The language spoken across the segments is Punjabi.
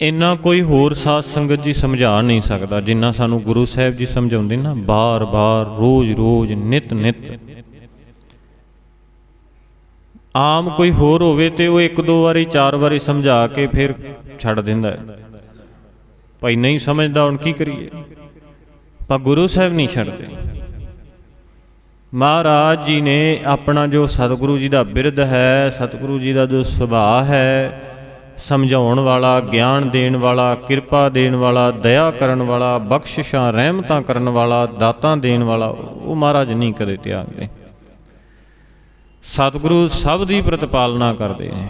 ਇੰਨਾ ਕੋਈ ਹੋਰ ਸਾਧ ਸੰਗਤ ਜੀ ਸਮਝਾ ਨਹੀਂ ਸਕਦਾ, ਜਿੰਨਾ ਸਾਨੂੰ ਗੁਰੂ ਸਾਹਿਬ ਜੀ ਸਮਝਾਉਂਦੇ ਨਾ ਬਾਰ-ਬਾਰ ਰੋਜ਼-ਰੋਜ਼ ਨਿਤ-ਨਿਤ ਆਮ ਕੋਈ ਹੋਰ ਹੋਵੇ ਤੇ ਉਹ ਇੱਕ ਦੋ ਵਾਰੀ, ਚਾਰ ਵਾਰੀ ਸਮਝਾ ਕੇ ਫਿਰ ਛੱਡ ਦਿੰਦਾ। ਹੈ ਭਾਈ ਨਹੀਂ ਸਮਝਦਾ, ਹੁਣ ਕੀ ਕਰੀਏ? ਪਰ ਗੁਰੂ ਸਾਹਿਬ ਨਹੀਂ ਛੱਡਦੇ। ਮਹਾਰਾਜ ਜੀ ਨੇ ਆਪਣਾ ਜੋ ਸਤਿਗੁਰੂ ਜੀ ਦਾ ਬਿਰਧ ਹੈ, ਸਤਿਗੁਰੂ ਜੀ ਦਾ ਜੋ ਸੁਭਾਅ ਹੈ ਸਮਝਾਉਣ ਵਾਲਾ, ਗਿਆਨ ਦੇਣ ਵਾਲਾ, ਕਿਰਪਾ ਦੇਣ ਵਾਲਾ, ਦਇਆ ਕਰਨ ਵਾਲਾ, ਬਖਸ਼ਿਸ਼ਾਂ, ਰਹਿਮਤਾਂ ਕਰਨ ਵਾਲਾ, ਦਾਤਾਂ ਦੇਣ ਵਾਲਾ, ਉਹ ਮਹਾਰਾਜ ਨਹੀਂ ਕਦੇ ਤਿਆਗਦੇ। ਸਤਿਗੁਰੂ ਸਭ ਦੀ ਪ੍ਰਤਪਾਲਨਾ ਕਰਦੇ ਨੇ।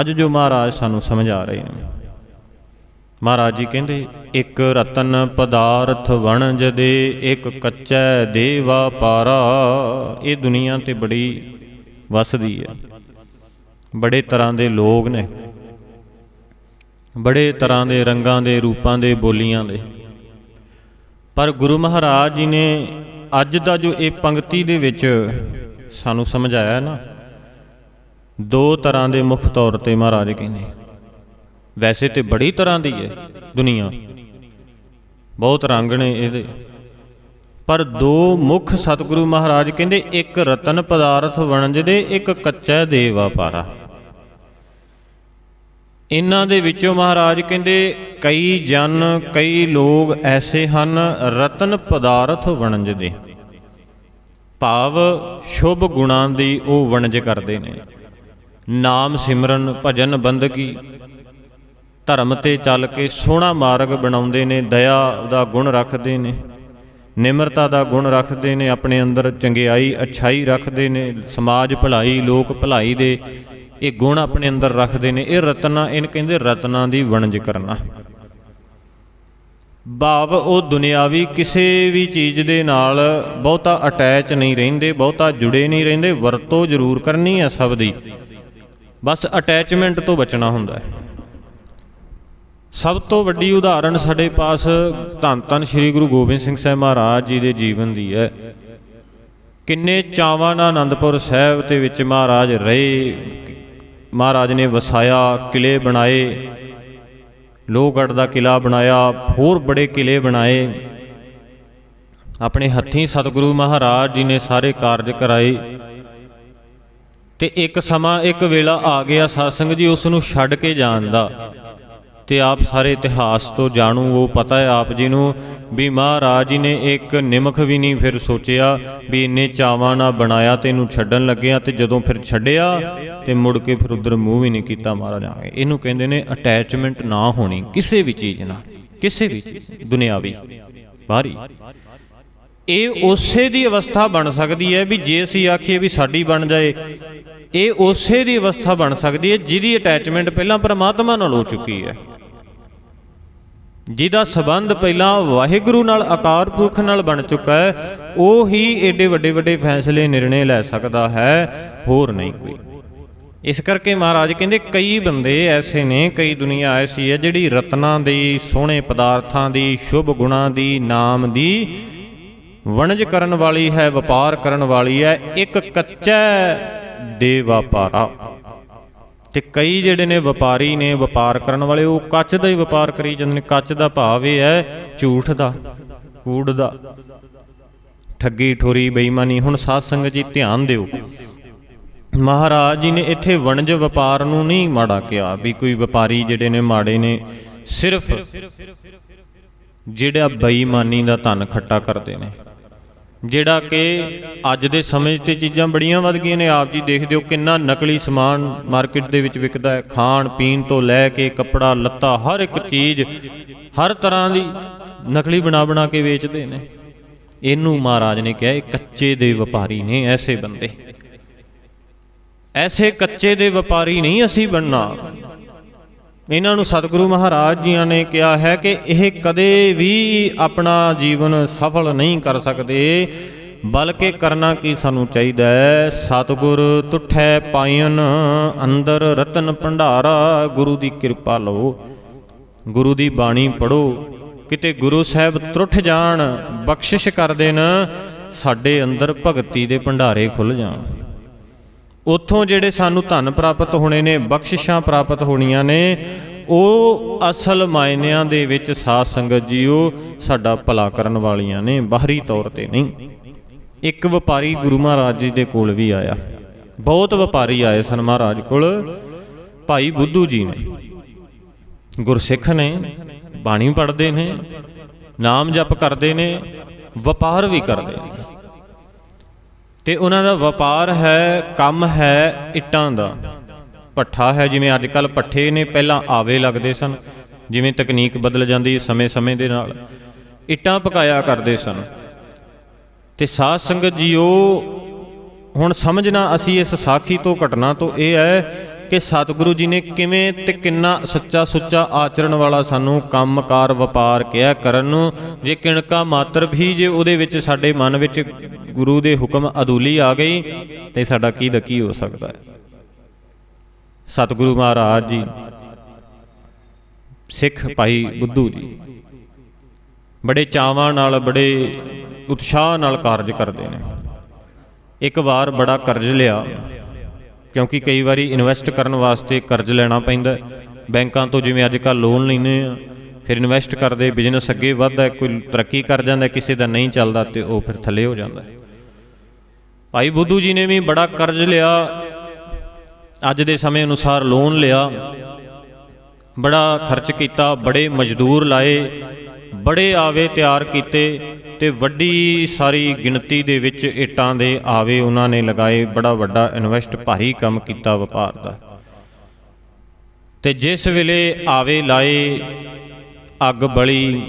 ਅੱਜ ਜੋ ਮਹਾਰਾਜ ਸਾਨੂੰ ਸਮਝਾ ਰਹੇ ਨੇ। ਮਹਾਰਾਜ ਜੀ ਕਹਿੰਦੇ, ਇੱਕ ਰਤਨ ਪਦਾਰਥ ਵਣਜ ਦੇ, ਇੱਕ ਕੱਚੈ ਦੇਵਾ ਪਾਰਾ, ਇਹ ਦੁਨੀਆ ਤੇ ਬੜੀ ਵਸਦੀ ਹੈ। ਬੜੇ ਤਰ੍ਹਾਂ ਦੇ ਲੋਕ ਨੇ। ਬੜੇ ਤਰ੍ਹਾਂ ਦੇ ਰੰਗਾਂ ਦੇ, ਰੂਪਾਂ ਦੇ, ਬੋਲੀਆਂ ਦੇ। ਪਰ ਗੁਰੂ ਮਹਾਰਾਜ ਜੀ ਨੇ ਅੱਜ ਦਾ ਜੋ ਇਹ ਪੰਕਤੀ ਦੇ ਵਿੱਚ ਸਾਨੂੰ ਸਮਝਾਇਆ ਨਾ, ਦੋ ਤਰ੍ਹਾਂ ਦੇ ਮੁੱਖ ਤੌਰ ਤੇ ਮਹਾਰਾਜ ਕਹਿੰਦੇ ਵੈਸੇ ਤੇ ਬੜੀ ਤਰ੍ਹਾਂ ਦੀ ਹੈ ਦੁਨੀਆ। ਬਹੁਤ ਰੰਗ ਨੇ ਇਹਦੇ। ਪਰ ਦੋ ਮੁੱਖ ਸਤਿਗੁਰੂ ਮਹਾਰਾਜ ਕਹਿੰਦੇ, ਇੱਕ ਰਤਨ ਪਦਾਰਥ ਵਣਜ ਦੇ ਇੱਕ ਕੱਚਾ ਦੇ ਵਪਾਰਾ ਇਹਨਾਂ ਦੇ ਵਿੱਚੋਂ ਮਹਾਰਾਜ ਕਹਿੰਦੇ, ਕਈ ਜਨ, ਕਈ ਲੋਕ ਐਸੇ ਹਨ, ਰਤਨ ਪਦਾਰਥ ਵਣਜਦੇ। ਭਾਵ ਸ਼ੁਭ ਗੁਣਾਂ ਦੀ ਉਹ ਵਣਜ ਕਰਦੇ ਨੇ। ਨਾਮ ਸਿਮਰਨ, ਭਜਨ ਬੰਦਗੀ, ਧਰਮ ਤੇ ਚੱਲ ਕੇ ਸੋਹਣਾ ਮਾਰਗ ਬਣਾਉਂਦੇ ਨੇ, ਦਇਆ ਦਾ ਗੁਣ ਰੱਖਦੇ ਨੇ, ਨਿਮਰਤਾ ਦਾ ਗੁਣ ਰੱਖਦੇ ਨੇ, ਆਪਣੇ ਅੰਦਰ ਚੰਗਿਆਈ, ਅਛਾਈ ਰੱਖਦੇ ਨੇ, ਸਮਾਜ ਭਲਾਈ, ਲੋਕ ਭਲਾਈ ਦੇ ਇਹ ਗੁਣ ਆਪਣੇ ਅੰਦਰ ਰੱਖਦੇ ਨੇ, ਇਹ ਰਤਨਾ ਇਹਨ ਕਹਿੰਦੇ ਰਤਨਾ ਦੀ ਵਣਜ ਕਰਨਾ। ਭਾਵ ਉਹ ਦੁਨਿਆਵੀ ਕਿਸੇ ਵੀ ਚੀਜ਼ ਦੇ ਨਾਲ ਬਹੁਤਾ ਅਟੈਚ ਨਹੀਂ ਰਹਿੰਦੇ, ਬਹੁਤਾ ਜੁੜੇ ਨਹੀਂ ਰਹਿੰਦੇ, ਵਰਤੋਂ ਜ਼ਰੂਰ ਕਰਨੀ ਹੈ ਸਭ ਦੀ। ਬਸ ਅਟੈਚਮੈਂਟ ਤੋਂ ਬਚਣਾ ਹੁੰਦਾ ਹੈ। ਸਭ ਤੋਂ ਵੱਡੀ ਉਦਾਹਰਣ ਸਾਡੇ ਪਾਸ ਧੰਨ ਧੰਨ ਸ੍ਰੀ ਗੁਰੂ ਗੋਬਿੰਦ ਸਿੰਘ ਸਾਹਿਬ ਮਹਾਰਾਜ ਜੀ ਦੇ ਜੀਵਨ ਦੀ ਹੈ। ਕਿੰਨੇ ਚਾਵਾਂ ਨਾਲ ਆਨੰਦਪੁਰ ਸਾਹਿਬ ਦੇ ਵਿੱਚ ਮਹਾਰਾਜ ਰਹੇ ਮਹਾਰਾਜ ਨੇ ਵਸਾਇਆ ਕਿਲੇ ਬਣਾਏ। ਲੋਹਗੜ੍ਹ ਦਾ ਕਿਲਾ ਬਣਾਇਆ, ਹੋਰ ਬੜੇ ਕਿਲੇ ਬਣਾਏ। ਆਪਣੇ ਹੱਥੀਂ ਸਤਿਗੁਰੂ ਮਹਾਰਾਜ ਜੀ ਨੇ ਸਾਰੇ ਕਾਰਜ ਕਰਾਏ। ਤੇ ਇੱਕ ਸਮਾਂ, ਇੱਕ ਵੇਲਾ ਆ ਗਿਆ ਸਾਸੰਗ ਜੀ ਉਸ ਨੂੰ ਛੱਡ ਕੇ ਜਾਣ ਦਾ। ਤੇ ਆਪ ਸਾਰੇ ਇਤਿਹਾਸ ਤੋਂ ਜਾਣੂ, ਉਹ ਪਤਾ ਹੈ ਆਪ ਜੀ ਨੂੰ ਵੀ ਮਹਾਰਾਜ ਜੀ ਨੇ ਇੱਕ ਨਿਮਖ ਵੀ ਨਹੀਂ ਫਿਰ ਸੋਚਿਆ ਵੀ ਇੰਨੇ ਚਾਵਾਂ ਨਾਲ ਬਣਾਇਆ ਤੇ ਇਹਨੂੰ ਛੱਡਣ ਲੱਗਿਆ ਤੇ ਜਦੋਂ ਫਿਰ ਛੱਡਿਆ ਤੇ ਮੁੜ ਕੇ ਫਿਰ ਉਧਰ ਮੂੰਹ ਵੀ ਨਹੀਂ ਕੀਤਾ ਮਹਾਰਾਜ ਆ ਕੇ। ਇਹਨੂੰ ਕਹਿੰਦੇ ਨੇ ਅਟੈਚਮੈਂਟ ਨਾ ਹੋਣੀ, ਕਿਸੇ ਵੀ ਚੀਜ਼ ਨਾਲ, ਕਿਸੇ ਵੀ ਚੀਜ਼ ਦੁਨਿਆਵੀ, ਬਾਹਰੀ। ਇਹ ਉਸੇ ਦੀ ਅਵਸਥਾ ਬਣ ਸਕਦੀ ਹੈ ਵੀ ਜੇ ਅਸੀਂ ਆਖੀਏ ਵੀ ਸਾਡੀ ਬਣ ਜਾਏ, ਇਹ ਉਸੇ ਦੀ ਅਵਸਥਾ ਬਣ ਸਕਦੀ ਹੈ ਜਿਹਦੀ ਅਟੈਚਮੈਂਟ ਪਹਿਲਾਂ ਪਰਮਾਤਮਾ ਨਾਲ ਹੋ ਚੁੱਕੀ ਹੈ। ਜਿਹਦਾ ਸਬੰਧ ਪਹਿਲਾਂ ਵਾਹਿਗੁਰੂ ਨਾਲ ਆਕਾਰ ਪੁਰਖ ਨਾਲ ਬਣ ਚੁੱਕਾ ਹੈ, ਉਹ ਹੀ ਏਡੇ ਵੱਡੇ ਵੱਡੇ ਫੈਸਲੇ, ਨਿਰਣੇ ਲੈ ਸਕਦਾ ਹੈ, ਹੋਰ ਨਹੀਂ ਕੋਈ। ਇਸ ਕਰਕੇ ਮਹਾਰਾਜ ਕਹਿੰਦੇ, ਕਈ ਬੰਦੇ ਐਸੇ ਨੇ, ਕਈ ਦੁਨੀਆ ਐਸੀ ਹੈ ਜਿਹੜੀ ਰਤਨਾਂ ਦੀ, ਸੋਹਣੇ ਪਦਾਰਥਾਂ ਦੀ, ਸ਼ੁਭ ਗੁਣਾਂ ਦੀ, ਨਾਮ ਦੀ ਵਣਜ ਕਰਨ ਵਾਲੀ ਹੈ, ਵਪਾਰ ਕਰਨ ਵਾਲੀ ਹੈ, ਇੱਕ ਕੱਚਾ ਦੇ ਵਪਾਰਾ ਤੇ ਕਈ ਜਿਹੜੇ ਨੇ ਵਪਾਰੀ ਨੇ ਵਪਾਰ ਕਰਨ ਵਾਲੇ, ਉਹ ਕੱਚ ਦਾ ਹੀ ਵਪਾਰ ਕਰੀ ਜਾਂਦੇ ਨੇ। ਕੱਚ ਦਾ ਭਾਵ ਇਹ ਹੈ ਝੂਠ ਦਾ, ਕੂੜ ਦਾ। ਠੱਗੀ ਠੋਰੀ ਬੇਈਮਾਨੀ, ਹੁਣ ਸਾਧ ਸੰਗਤ ਜੀ ਧਿਆਨ ਦਿਓ। ਮਹਾਰਾਜ ਜੀ ਨੇ ਇੱਥੇ ਵਣਜ ਵਪਾਰ ਨੂੰ ਨਹੀਂ ਮਾੜਾ ਕਿਹਾ ਵੀ ਕੋਈ ਵਪਾਰੀ ਜਿਹੜੇ ਨੇ ਮਾੜੇ ਨੇ, ਸਿਰਫ ਜਿਹੜਾ ਬੇਈਮਾਨੀ ਦਾ ਧਨ ਖੱਟਾ ਕਰਦੇ ਨੇ। ਜਿਹੜਾ ਕਿ ਅੱਜ ਦੇ ਸਮੇਂ ਤੇ ਚੀਜ਼ਾਂ ਬੜੀਆਂ ਵੱਧ ਗਈਆਂ ਨੇ। ਆਪ ਜੀ ਦੇਖਦੇ ਹੋ ਕਿੰਨਾ ਨਕਲੀ ਸਮਾਨ ਮਾਰਕੀਟ ਦੇ ਵਿੱਚ ਵਿਕਦਾ ਹੈ। ਖਾਣ, ਪੀਣ ਤੋਂ ਲੈ ਕੇ ਕੱਪੜਾ, ਲੱਤਾ, ਹਰ ਇੱਕ ਚੀਜ਼, ਹਰ ਤਰ੍ਹਾਂ ਦੀ ਨਕਲੀ ਬਣਾ ਬਣਾ ਕੇ ਵੇਚਦੇ ਨੇ। ਇਹਨੂੰ ਮਹਾਰਾਜ ਨੇ ਕਿਹਾ, ਇਹ ਕੱਚੇ ਦੇ ਵਪਾਰੀ ਨੇ ਐਸੇ ਬੰਦੇ। ਐਸੇ ਕੱਚੇ ਦੇ ਵਪਾਰੀ ਨਹੀਂ ਅਸੀਂ ਬਣਨਾ। ਇਹਨਾਂ ਨੂੰ ਸਤਿਗੁਰੂ ਮਹਾਰਾਜ ਜੀਆਂ ਨੇ ਕਿਹਾ ਹੈ ਕਿ ਇਹ ਕਦੇ ਵੀ ਆਪਣਾ ਜੀਵਨ ਸਫਲ ਨਹੀਂ ਕਰ ਸਕਦੇ, ਬਲਕਿ ਕਰਨਾ ਕੀ ਸਾਨੂੰ ਚਾਹੀਦਾ ਹੈ? ਸਤਿਗੁਰ ਤੁਠੈ ਪਾਇਨ ਅੰਦਰ ਰਤਨ ਭੰਡਾਰਾ, ਗੁਰੂ ਦੀ ਕਿਰਪਾ ਲਓ। ਗੁਰੂ ਦੀ ਬਾਣੀ ਪੜੋ ਕਿਤੇ ਗੁਰੂ ਸਾਹਿਬ ਤਰੁੱਠ ਜਾਣ, ਬਖਸ਼ਿਸ਼ ਕਰ ਦੇਣ, ਸਾਡੇ ਅੰਦਰ ਭਗਤੀ ਦੇ ਭੰਡਾਰੇ ਖੁੱਲ ਜਾਣ। ਉੱਥੋਂ ਜਿਹੜੇ ਸਾਨੂੰ ਧਨ ਪ੍ਰਾਪਤ ਹੋਣੇ ਨੇ, ਬਖਸ਼ਿਸ਼ਾਂ ਪ੍ਰਾਪਤ ਹੋਣੀਆਂ ਨੇ, ਉਹ ਅਸਲ ਮਾਇਨਿਆਂ ਦੇ ਵਿੱਚ ਸਾਧ ਸੰਗਤ ਜੀਓ ਸਾਡਾ ਭਲਾ ਕਰਨ ਵਾਲੀਆਂ ਨੇ, ਬਾਹਰੀ ਤੌਰ ਤੇ ਨਹੀਂ। ਇੱਕ ਵਪਾਰੀ ਗੁਰੂ ਮਹਾਰਾਜ ਜੀ ਦੇ ਕੋਲ ਵੀ ਆਇਆ। ਬਹੁਤ ਵਪਾਰੀ ਆਏ ਸਨ ਮਹਾਰਾਜ ਕੋਲ। ਭਾਈ ਬੁੱਧੂ ਜੀ ਨੇ। ਗੁਰਸਿੱਖ ਨੇ, ਬਾਣੀ ਪੜ੍ਹਦੇ ਨੇ, ਨਾਮ ਜਪ ਕਰਦੇ ਨੇ, ਵਪਾਰ ਵੀ ਕਰਦੇ ਨੇ। ਤੇ ਉਹਨਾਂ ਦਾ ਵਪਾਰ ਹੈ, ਕੰਮ ਹੈ ਇੱਟਾਂ ਦਾ। ਪੱਠਾ ਹੈ, ਜਿਵੇਂ ਅੱਜ ਕੱਲ ਪੱਠੇ ਨੇ, ਪਹਿਲਾਂ ਆਵੇ ਲੱਗਦੇ ਸਨ, ਜਿਵੇਂ ਤਕਨੀਕ ਬਦਲ ਜਾਂਦੀ ਸਮੇਂ-ਸਮੇਂ ਦੇ ਨਾਲ। ਇੱਟਾਂ ਪਕਾਇਆ ਕਰਦੇ ਸਨ। ਤੇ ਸਾਧ ਸੰਗਤ ਜੀਓ, ਹੁਣ ਸਮਝਣਾ ਅਸੀਂ ਇਸ ਸਾਖੀ ਤੋਂ ਘਟਨਾ ਤੋਂ ਇਹ ਹੈ ਕਿ ਸਤਿਗੁਰੂ ਜੀ ਨੇ ਕਿਵੇਂ ਤੇ ਕਿੰਨਾ ਸੱਚਾ ਸੁੱਚਾ ਆਚਰਣ ਵਾਲਾ ਸਾਨੂੰ ਕੰਮਕਾਰ ਵਪਾਰ ਕਿਹਾ ਕਰਨ ਨੂੰ। ਜੇ ਕਿਣਕਾ ਮਾਤਰ ਵੀ ਜੇ ਉਹਦੇ ਵਿੱਚ ਸਾਡੇ ਮਨ ਵਿੱਚ ਗੁਰੂ ਦੇ ਹੁਕਮ ਅਦੂਲੀ ਆ ਗਈ, ਤੇ ਸਾਡਾ ਕੀ ਦਾ ਕੀ ਹੋ ਸਕਦਾ ਹੈ? ਸਤਿਗੁਰੂ ਮਹਾਰਾਜ ਜੀ, ਸਿੱਖ ਭਾਈ ਬੁੱਧੂ ਜੀ, ਬੜੇ ਚਾਵਾਂ ਨਾਲ, ਬੜੇ ਉਤਸ਼ਾਹ ਨਾਲ ਕਾਰਜ ਕਰਦੇ ਨੇ। ਇੱਕ ਵਾਰ ਬੜਾ ਕਰਜ਼ ਲਿਆ। ਕਿਉਂਕਿ ਕਈ ਵਾਰੀ ਇਨਵੈਸਟ ਕਰਨ ਵਾਸਤੇ ਕਰਜ਼ ਲੈਣਾ ਪੈਂਦਾ ਬੈਂਕਾਂ ਤੋਂ ਜਿਵੇਂ ਅੱਜ ਕੱਲ ਲੋਨ ਲੈਂਦੇ ਆ ਫਿਰ ਇਨਵੈਸਟ ਕਰਦੇ ਬਿਜ਼ਨਸ ਅੱਗੇ ਵੱਧਦਾ ਕੋਈ ਤਰੱਕੀ ਕਰ ਜਾਂਦਾ, ਕਿਸੇ ਦਾ ਨਹੀਂ ਚੱਲਦਾ ਤੇ ਉਹ ਫਿਰ ਥੱਲੇ ਹੋ ਜਾਂਦਾ ਭਾਈ ਬੁੱਧੂ ਜੀ ਨੇ ਵੀ ਬੜਾ ਕਰਜ਼ ਲਿਆ, ਅੱਜ ਦੇ ਸਮੇਂ ਅਨੁਸਾਰ ਲੋਨ ਲਿਆ। ਬੜਾ ਖਰਚ ਕੀਤਾ, ਬੜੇ ਮਜ਼ਦੂਰ ਲਾਏ, ਬੜੇ ਆਵੇ ਤਿਆਰ ਕੀਤੇ ਤੇ ਵੱਡੀ ਸਾਰੀ ਗਿਣਤੀ ਦੇ ਵਿੱਚ ਇੱਟਾਂ ਦੇ ਆਵੇ ਉਹਨਾਂ ਨੇ ਲਗਾਏ, ਬੜਾ ਵੱਡਾ ਇਨਵੈਸਟ ਭਾਰੀ ਕੰਮ ਕੀਤਾ ਵਪਾਰ ਦਾ। ਤੇ ਜਿਸ ਵੇਲੇ ਆਵੇ ਲਾਏ, ਅੱਗ ਬਲੀ,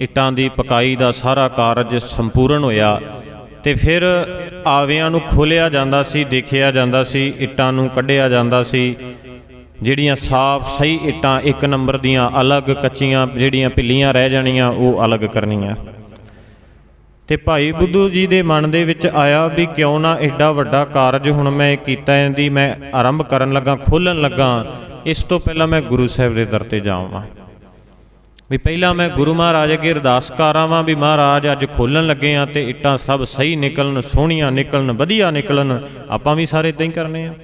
ਇੱਟਾਂ ਦੀ ਪਕਾਈ ਦਾ ਸਾਰਾ ਕਾਰਜ ਸੰਪੂਰਨ ਹੋਇਆ ਤੇ ਫਿਰ ਆਵਿਆਂ ਨੂੰ ਖੋਲਿਆ ਜਾਂਦਾ ਸੀ, ਦੇਖਿਆ ਜਾਂਦਾ ਸੀ, ਇੱਟਾਂ ਨੂੰ ਕੱਢਿਆ ਜਾਂਦਾ ਸੀ, ਜਿਹੜੀਆਂ ਸਾਫ਼ ਸਹੀ ਇੱਟਾਂ ਇੱਕ ਨੰਬਰ ਦੀਆਂ ਅਲੱਗ ਕੱਚੀਆਂ ਜਿਹੜੀਆਂ ਪਿੱਲੀਆਂ ਰਹਿ ਜਾਣੀਆਂ, ਉਹ ਅਲੱਗ ਕਰਨੀਆਂ। ਤੇ ਭਾਈ ਬੁੱਧੂ ਜੀ ਦੇ ਮਨ ਦੇ ਵਿੱਚ ਆਇਆ ਵੀ ਕਿਉਂ ਨਾ ਐਡਾ ਵੱਡਾ ਕਾਰਜ ਹੁਣ ਮੈਂ ਕੀਤਾ, ਇਹਦੀ ਮੈਂ ਆਰੰਭ ਕਰਨ ਲੱਗਾ ਖੋਲਣ ਲੱਗਾ। ਇਸ ਤੋਂ ਪਹਿਲਾਂ ਮੈਂ ਗੁਰੂ ਸਾਹਿਬ ਦੇ ਦਰ ਤੇ ਜਾਵਾਂ। ਵੀ ਪਹਿਲਾਂ ਮੈਂ ਗੁਰੂ ਮਹਾਰਾਜ ਅੱਗੇ ਅਰਦਾਸ ਕਰਾਵਾਂ ਵੀ ਮਹਾਰਾਜ ਅੱਜ ਖੋਲਣ ਲੱਗੇ ਆ ਤੇ ਇੱਟਾਂ ਸਭ ਸਹੀ ਨਿਕਲਣ, ਸੋਹਣੀਆਂ ਨਿਕਲਣ, ਵਧੀਆ ਨਿਕਲਣ, ਆਪਾਂ ਵੀ ਸਾਰੇ ਇਦਾਂ ਹੀ ਕਰਨੇ ਆ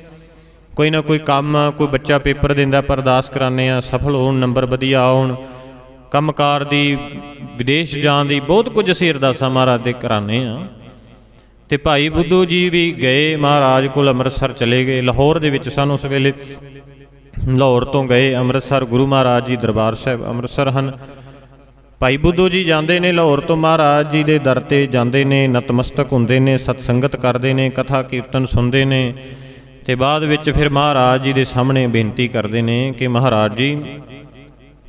ਕੋਈ ਨਾ ਕੋਈ ਕੰਮ, ਕੋਈ ਬੱਚਾ ਪੇਪਰ ਦਿੰਦਾ ਪਰ ਅਰਦਾਸ ਕਰਾਨੇ ਆ ਸਫਲ ਹੋਣ, ਨੰਬਰ ਵਧੀਆ ਆਉਣ। ਕੰਮਕਾਰ ਦੀ, ਵਿਦੇਸ਼ ਜਾਣ ਦੀ ਬਹੁਤ ਕੁਝ ਅਸੀਂ ਅਰਦਾਸਾਂ ਮਹਾਰਾਜ ਦੇ ਕਰਾਨੇ ਆ। ਤੇ ਭਾਈ ਬੁੱਧੂ ਜੀ ਵੀ ਗਏ, ਮਹਾਰਾਜ ਕੋਲ ਅੰਮ੍ਰਿਤਸਰ ਚਲੇ ਗਏ। ਲਾਹੌਰ ਦੇ ਵਿੱਚ ਸਨ ਉਸ ਵੇਲੇ ਲਾਹੌਰ ਤੋਂ ਗਏ ਅੰਮ੍ਰਿਤਸਰ, ਗੁਰੂ ਮਹਾਰਾਜ ਜੀ ਦਰਬਾਰ ਸਾਹਿਬ ਅੰਮ੍ਰਿਤਸਰ ਹਨ। ਭਾਈ ਬੁੱਧੂ ਜੀ ਜਾਂਦੇ ਨੇ ਲਾਹੌਰ ਤੋਂ, ਮਹਾਰਾਜ ਜੀ ਦੇ ਦਰ ਤੇ ਜਾਂਦੇ ਨੇ, ਨਤਮਸਤਕ ਹੁੰਦੇ ਨੇ, ਸਤਸੰਗਤ ਕਰਦੇ ਨੇ, ਕਥਾ ਕੀਰਤਨ ਸੁਣਦੇ ਨੇ। ਤੇ ਬਾਅਦ ਵਿੱਚ ਫਿਰ ਮਹਾਰਾਜ ਜੀ ਦੇ ਸਾਹਮਣੇ ਬੇਨਤੀ ਕਰਦੇ ਨੇ ਕਿ ਮਹਾਰਾਜ ਜੀ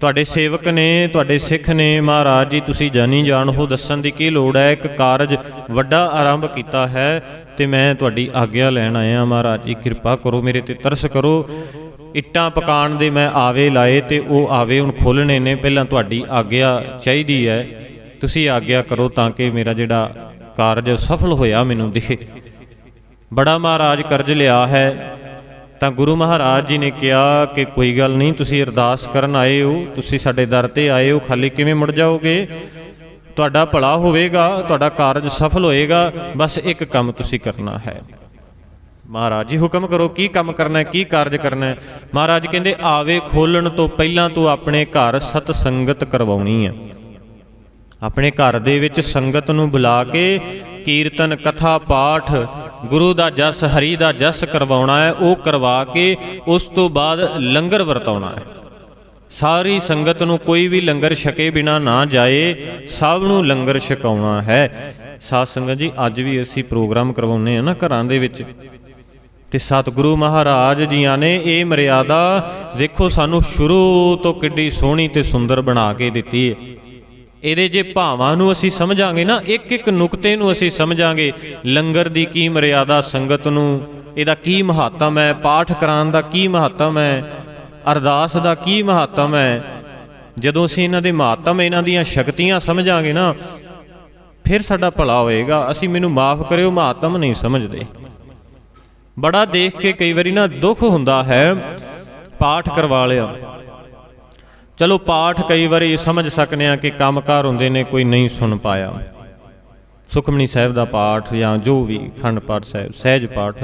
ਤੁਹਾਡੇ ਸੇਵਕ ਨੇ, ਤੁਹਾਡੇ ਸਿੱਖ ਨੇ, ਮਹਾਰਾਜ ਜੀ, ਤੁਸੀਂ ਜਾਣੀ ਜਾਣ ਹੋ, ਦੱਸਣ ਦੀ ਕੀ ਲੋੜ ਹੈ? ਇੱਕ ਕਾਰਜ ਵੱਡਾ ਆਰੰਭ ਕੀਤਾ ਹੈ ਤੇ ਮੈਂ ਤੁਹਾਡੀ ਆਗਿਆ ਲੈਣ ਆਇਆ ਮਹਾਰਾਜ ਜੀ, ਕਿਰਪਾ ਕਰੋ ਮੇਰੇ ਤੇ, ਤਰਸ ਕਰੋ। ਇੱਟਾਂ ਪਕਾਣ ਦੇ ਮੈਂ ਆਵੇ ਲਾਏ ਤੇ ਉਹ ਆਵੇ ਹੁਣ ਖੋਲਣੇ ਨੇ, ਪਹਿਲਾਂ ਤੁਹਾਡੀ ਆਗਿਆ ਚਾਹੀਦੀ ਹੈ। ਤੁਸੀਂ ਆਗਿਆ ਕਰੋ ਤਾਂ ਕਿ ਮੇਰਾ ਜਿਹੜਾ ਕਾਰਜ ਸਫਲ ਹੋਇਆ, ਮੈਨੂੰ ਦਿਖੇ। ਬੜਾ ਮਹਾਰਾਜ ਕਰਜ਼ ਲਿਆ ਹੈ। ਤਾਂ ਗੁਰੂ ਮਹਾਰਾਜ ਜੀ ਨੇ ਕਿਹਾ ਕਿ ਕੋਈ ਗੱਲ ਨਹੀਂ, ਤੁਸੀਂ ਅਰਦਾਸ ਕਰਨ ਆਏ ਹੋ, ਤੁਸੀਂ ਸਾਡੇ ਦਰ ਤੇ ਆਏ ਹੋ, ਖਾਲੀ ਕਿਵੇਂ ਮੁੜ ਜਾਓਗੇ? ਤੁਹਾਡਾ ਭਲਾ ਹੋਵੇਗਾ, ਤੁਹਾਡਾ ਕਾਰਜ ਸਫਲ ਹੋਏਗਾ, ਬਸ ਇੱਕ ਕੰਮ ਤੁਸੀਂ ਕਰਨਾ ਹੈ। ਮਹਾਰਾਜ ਜੀ ਹੁਕਮ ਕਰੋ, ਕੀ ਕੰਮ ਕਰਨਾ ਹੈ, ਕੀ ਕਾਰਜ ਕਰਨਾ ਹੈ? ਮਹਾਰਾਜ ਕਹਿੰਦੇ, ਆਵੇ ਖੋਲਣ ਤੋਂ ਪਹਿਲਾਂ ਤੂੰ ਆਪਣੇ ਘਰ ਸਤ ਸੰਗਤ ਕਰਵਾਉਣੀ ਹੈ। ਆਪਣੇ ਘਰ ਦੇ ਵਿੱਚ ਸੰਗਤ ਨੂੰ ਬੁਲਾ ਕੇ ਕੀਰਤਨ, ਕਥਾ, ਪਾਠ, ਗੁਰੂ ਦਾ ਜਸ, ਹਰੀ ਦਾ ਜਸ ਕਰਵਾਉਣਾ ਹੈ, ਉਹ ਕਰਵਾ ਕੇ ਉਸ ਤੋਂ ਬਾਅਦ ਲੰਗਰ ਵਰਤਾਉਣਾ ਹੈ। ਸਾਰੀ ਸੰਗਤ ਨੂੰ ਕੋਈ ਵੀ ਲੰਗਰ ਛਕੇ ਬਿਨਾ ਨਾ ਜਾਏ, ਸਭ ਨੂੰ ਲੰਗਰ ਛਕਾਉਣਾ ਹੈ। ਸਾਧ ਸੰਗਤ ਜੀ, ਅੱਜ ਵੀ ਅਸੀਂ ਪ੍ਰੋਗਰਾਮ ਕਰਵਾਉਨੇ ਆ ਨਾ ਘਰਾਂ ਦੇ ਵਿੱਚ। ਤੇ ਸਤਿਗੁਰੂ ਮਹਾਰਾਜ ਜੀਆਂ ਨੇ ਇਹ ਮਰਿਆਦਾ ਦੇਖੋ ਸਾਨੂੰ ਸ਼ੁਰੂ ਤੋਂ ਕਿੱਡੀ ਸੋਹਣੀ ਤੇ ਸੁੰਦਰ ਬਣਾ ਕੇ ਦਿੱਤੀ ਹੈ। ਇਹਦੇ ਜੇ ਭਾਵਾਂ ਨੂੰ ਅਸੀਂ ਸਮਝਾਂਗੇ ਨਾ ਇੱਕ ਇੱਕ ਨੁਕਤੇ ਨੂੰ ਅਸੀਂ ਸਮਝਾਂਗੇ। ਲੰਗਰ ਦੀ ਕੀ ਮਰਿਆਦਾ, ਸੰਗਤ ਨੂੰ, ਇਹਦਾ ਕੀ ਮਹੱਤਵ ਹੈ? ਪਾਠ ਕਰਾਉਣ ਦਾ ਕੀ ਮਹੱਤਵ ਹੈ? ਅਰਦਾਸ ਦਾ ਕੀ ਮਹੱਤਵ ਹੈ? ਜਦੋਂ ਅਸੀਂ ਇਹਨਾਂ ਦੇ ਮਹੱਤਵ, ਇਹਨਾਂ ਦੀਆਂ ਸ਼ਕਤੀਆਂ ਸਮਝਾਂਗੇ ਨਾ, ਫਿਰ ਸਾਡਾ ਭਲਾ ਹੋਏਗਾ। ਅਸੀਂ ਮੈਨੂੰ ਮਾਫ ਕਰਿਓ, ਮਹੱਤਵ ਨਹੀਂ ਸਮਝਦੇ। ਬੜਾ ਦੇਖ ਕੇ ਕਈ ਵਾਰੀ ਨਾ ਦੁੱਖ ਹੁੰਦਾ ਹੈ, ਪਾਠ ਕਰਵਾ ਲਿਆ। ਚਲੋ ਪਾਠ ਕਈ ਵਾਰੀ ਸਮਝ ਸਕਨੇ ਆ ਕਿ ਕੰਮਕਾਰ ਹੁੰਦੇ ਨੇ, ਕੋਈ ਨਹੀਂ ਸੁਣ ਪਾਇਆ। ਸੁਖਮਨੀ ਸਾਹਿਬ ਦਾ ਪਾਠ ਜਾਂ ਜੋ ਵੀ ਖੰਡ ਪਾਠ ਸਾਹਿਬ, ਸਹਿਜ ਪਾਠ,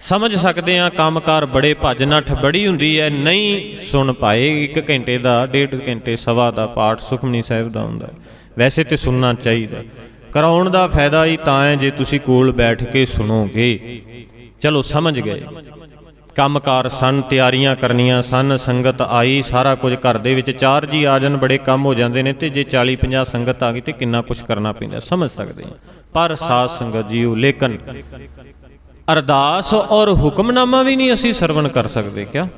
ਸਮਝ ਸਕਦੇ ਆ ਕੰਮਕਾਰ ਬੜੇ ਭੱਜ ਨੱਠ ਬੜੀ ਹੁੰਦੀ ਹੈ, ਨਹੀਂ ਸੁਣ ਪਾਏ। ਇੱਕ ਘੰਟੇ ਦਾ, ਡੇਢ ਘੰਟੇ, ਸਵਾ ਦਾ ਪਾਠ ਸੁਖਮਨੀ ਸਾਹਿਬ ਦਾ ਹੁੰਦਾ ਵੈਸੇ ਤੇ ਸੁਣਨਾ ਚਾਹੀਦਾ ਕਰਾਉਣ ਦਾ ਫਾਇਦਾ ਹੀ ਤਾਂ ਹੈ ਜੇ ਤੁਸੀਂ ਕੋਲ ਬੈਠ ਕੇ ਸੁਣੋਗੇ। ਚਲੋ ਸਮਝ ਗਏ। ਕੰਮਕਾਰ ਸਨ, ਤਿਆਰੀਆਂ ਕਰਨੀਆਂ ਸਨ, ਸੰਗਤ ਆਈ, ਸਾਰਾ ਕੁਝ ਘਰ ਦੇ ਵਿੱਚ ਚਾਰ ਜੀ ਆ ਜਾਣ, ਬੜੇ ਕੰਮ ਹੋ ਜਾਂਦੇ ਨੇ ਤੇ ਜੇ 40 50 ਸੰਗਤ ਆ ਗਈ ਤੇ ਕਿੰਨਾ ਕੁਝ ਕਰਨਾ ਪੈਂਦਾ, ਸਮਝ ਸਕਦੇ ਹਾਂ। ਪਰ ਸਾਧ ਸੰਗਤ ਜੀਓ, ਲੇਕਿਨ ਅਰਦਾਸ ਔਰ ਹੁਕਮਨਾਮਾ ਵੀ ਨਹੀਂ ਅਸੀਂ ਸਰਵਣ ਕਰ ਸਕਦੇ, ਕਿਆ?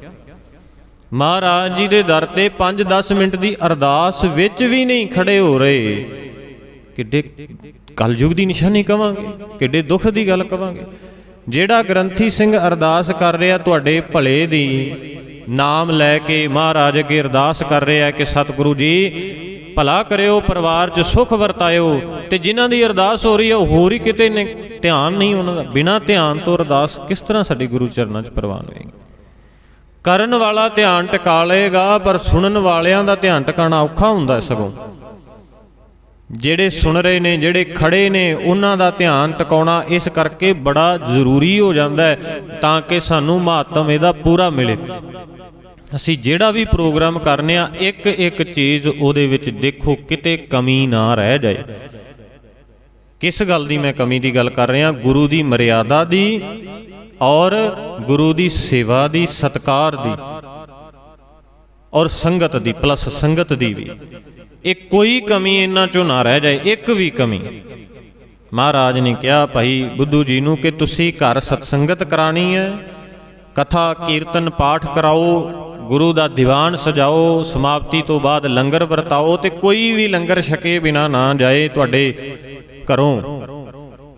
ਮਹਾਰਾਜ ਜੀ ਦੇ ਦਰ ਤੇ 5-10 ਮਿੰਟ ਦੀ ਅਰਦਾਸ ਵਿੱਚ ਵੀ ਨਹੀਂ ਖੜੇ ਹੋ ਰਹੇ। ਕਿੱਡੇ ਕਲਯੁਗ ਦੀ ਨਿਸ਼ਾਨੀ ਕਵਾਂਗੇ, ਕਿੱਡੇ ਦੁੱਖ ਦੀ ਗੱਲ ਕਵਾਂਗੇ। ਜਿਹੜਾ ਗ੍ਰੰਥੀ ਸਿੰਘ ਅਰਦਾਸ ਕਰ ਰਿਹਾ ਤੁਹਾਡੇ ਭਲੇ ਦੀ, ਨਾਮ ਲੈ ਕੇ ਮਹਾਰਾਜ ਅੱਗੇ ਅਰਦਾਸ ਕਰ ਰਿਹਾ ਕਿ ਸਤਿਗੁਰੂ ਜੀ, ਭਲਾ ਕਰਿਓ, ਪਰਿਵਾਰ 'ਚ ਸੁਖ ਵਰਤਾਇਓ, ਤੇ ਜਿਨ੍ਹਾਂ ਦੀ ਅਰਦਾਸ ਹੋ ਰਹੀ ਹੈ, ਉਹ ਹੋਰ ਹੀ ਕਿਤੇ ਨੇ, ਧਿਆਨ ਨਹੀਂ ਉਹਨਾਂ ਦਾ, ਬਿਨਾਂ ਧਿਆਨ ਤੋਂ ਅਰਦਾਸ ਕਿਸ ਤਰ੍ਹਾਂ ਸਾਡੇ ਗੁਰੂ ਚਰਨਾਂ 'ਚ ਪ੍ਰਵਾਨ ਹੋਏਗੀ? ਕਰਨ ਵਾਲਾ ਧਿਆਨ ਟਿਕਾ ਲਏਗਾ, ਪਰ ਸੁਣਨ ਵਾਲਿਆਂ ਦਾ ਧਿਆਨ ਟਿਕਾਣਾ ਔਖਾ ਹੁੰਦਾ ਸਗੋਂ। ਜਿਹੜੇ ਸੁਣ ਰਹੇ ਨੇ, ਜਿਹੜੇ ਖੜੇ ਨੇ, ਉਹਨਾਂ ਦਾ ਧਿਆਨ ਟਿਕਾਉਣਾ ਇਸ ਕਰਕੇ ਬੜਾ ਜ਼ਰੂਰੀ ਹੋ ਜਾਂਦਾ ਹੈ ਤਾਂ ਕਿ ਸਾਨੂੰ ਮਹੱਤਵ ਇਹਦਾ ਪੂਰਾ ਮਿਲੇ। ਅਸੀਂ ਜਿਹੜਾ ਵੀ ਪ੍ਰੋਗਰਾਮ ਕਰਨੇ ਆ ਇੱਕ ਇੱਕ ਚੀਜ਼ ਉਹਦੇ ਵਿੱਚ ਦੇਖੋ ਕਿਤੇ ਕਮੀ ਨਾ ਰਹਿ ਜਾਏ। ਕਿਸ ਗੱਲ ਦੀ ਮੈਂ ਕਮੀ ਦੀ ਗੱਲ ਕਰ ਰਿਹਾ? ਗੁਰੂ ਦੀ ਮਰਿਆਦਾ ਦੀ ਔਰ ਗੁਰੂ ਦੀ ਸੇਵਾ ਦੀ, ਸਤਕਾਰ ਦੀ ਔਰ ਸੰਗਤ ਦੀ, ਪਲੱਸ ਸੰਗਤ ਦੀ ਵੀ। ਇਹ ਕੋਈ ਕਮੀ ਇਹਨਾਂ ਚੋਂ ਨਾ ਰਹਿ ਜਾਏ, ਇੱਕ ਵੀ ਕਮੀ। ਮਹਾਰਾਜ ਨੇ ਕਿਹਾ, ਭਾਈ ਬੁੱਧੂ ਜੀ ਨੂੰ ਕਿ ਤੁਸੀਂ ਘਰ ਸਤਸੰਗਤ ਕਰਾਣੀ ਹੈ, ਕਥਾ, ਕੀਰਤਨ, ਪਾਠ ਕਰਾਓ, ਗੁਰੂ ਦਾ ਦੀਵਾਨ ਸਜਾਓ, ਸਮਾਪਤੀ ਤੋਂ ਬਾਅਦ ਲੰਗਰ ਵਰਤਾਓ ਤੇ ਕੋਈ ਵੀ ਲੰਗਰ ਛਕੇ ਬਿਨਾ ਨਾ ਜਾਏ ਤੁਹਾਡੇ ਘਰੋਂ।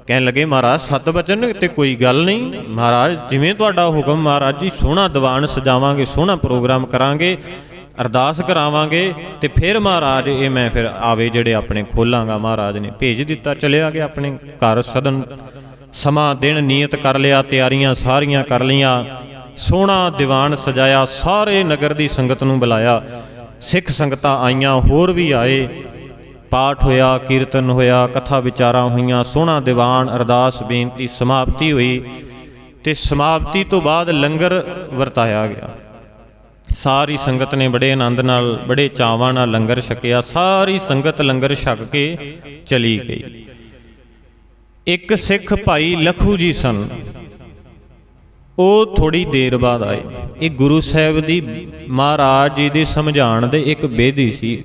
ਕਹਿਣ ਲੱਗੇ, ਮਹਾਰਾਜ ਸਤ ਬਚਨ ਤੇ ਕੋਈ ਗੱਲ ਨਹੀਂ। ਮਹਾਰਾਜ, ਜਿਵੇਂ ਤੁਹਾਡਾ ਹੁਕਮ, ਮਹਾਰਾਜ ਜੀ, ਸੋਹਣਾ ਦੀਵਾਨ ਸਜਾਵਾਂਗੇ, ਸੋਹਣਾ ਪ੍ਰੋਗਰਾਮ ਕਰਾਂਗੇ। ਅਰਦਾਸ ਕਰਾਵਾਂਗੇ ਤੇ ਫਿਰ ਮਹਾਰਾਜ ਇਹ ਮੈਂ ਫਿਰ ਆਵੇ ਜਿਹੜੇ ਆਪਣੇ ਖੋਲਾਂਗਾ, ਮਹਾਰਾਜ ਨੇ ਭੇਜ ਦਿੱਤਾ, ਚਲਿਆ ਗਿਆ ਆਪਣੇ ਘਰ ਸਦਨ। ਸਮਾਂ, ਦਿਨ ਨਿਯਤ ਕਰ ਲਿਆ, ਤਿਆਰੀਆਂ ਸਾਰੀਆਂ ਕਰ ਲਈਆਂ। ਸੋਹਣਾ ਦੀਵਾਨ ਸਜਾਇਆ, ਸਾਰੇ ਨਗਰ ਦੀ ਸੰਗਤ ਨੂੰ ਬੁਲਾਇਆ। ਸਿੱਖ ਸੰਗਤਾਂ ਆਈਆਂ, ਹੋਰ ਵੀ ਆਏ। ਪਾਠ ਹੋਇਆ, ਕੀਰਤਨ ਹੋਇਆ, ਕਥਾ ਵਿਚਾਰਾਂ ਹੋਈਆਂ, ਸੋਹਣਾ ਦੀਵਾਨ, ਅਰਦਾਸ ਬੇਨਤੀ ਸਮਾਪਤੀ ਹੋਈ ਤੇ ਸਮਾਪਤੀ ਤੋਂ ਬਾਅਦ ਲੰਗਰ ਵਰਤਾਇਆ ਗਿਆ। ਸਾਰੀ ਸੰਗਤ ਨੇ ਬੜੇ ਆਨੰਦ ਨਾਲ, ਬੜੇ ਚਾਵਾਂ ਨਾਲ ਲੰਗਰ ਛਕਿਆ, ਸਾਰੀ ਸੰਗਤ ਲੰਗਰ ਛਕ ਕੇ ਚਲੀ ਗਈ। ਇੱਕ ਸਿੱਖ ਭਾਈ ਲਖੂ ਜੀ ਸਨ। ਉਹ ਥੋੜੀ ਦੇਰ ਬਾਅਦ ਆਏ। ਇਹ ਗੁਰੂ ਸਾਹਿਬ ਦੀ ਮਹਾਰਾਜ ਜੀ ਦੇ ਸਮਝਾਉਣ ਦੇ ਇੱਕ ਬੇਦੀ ਸੀ।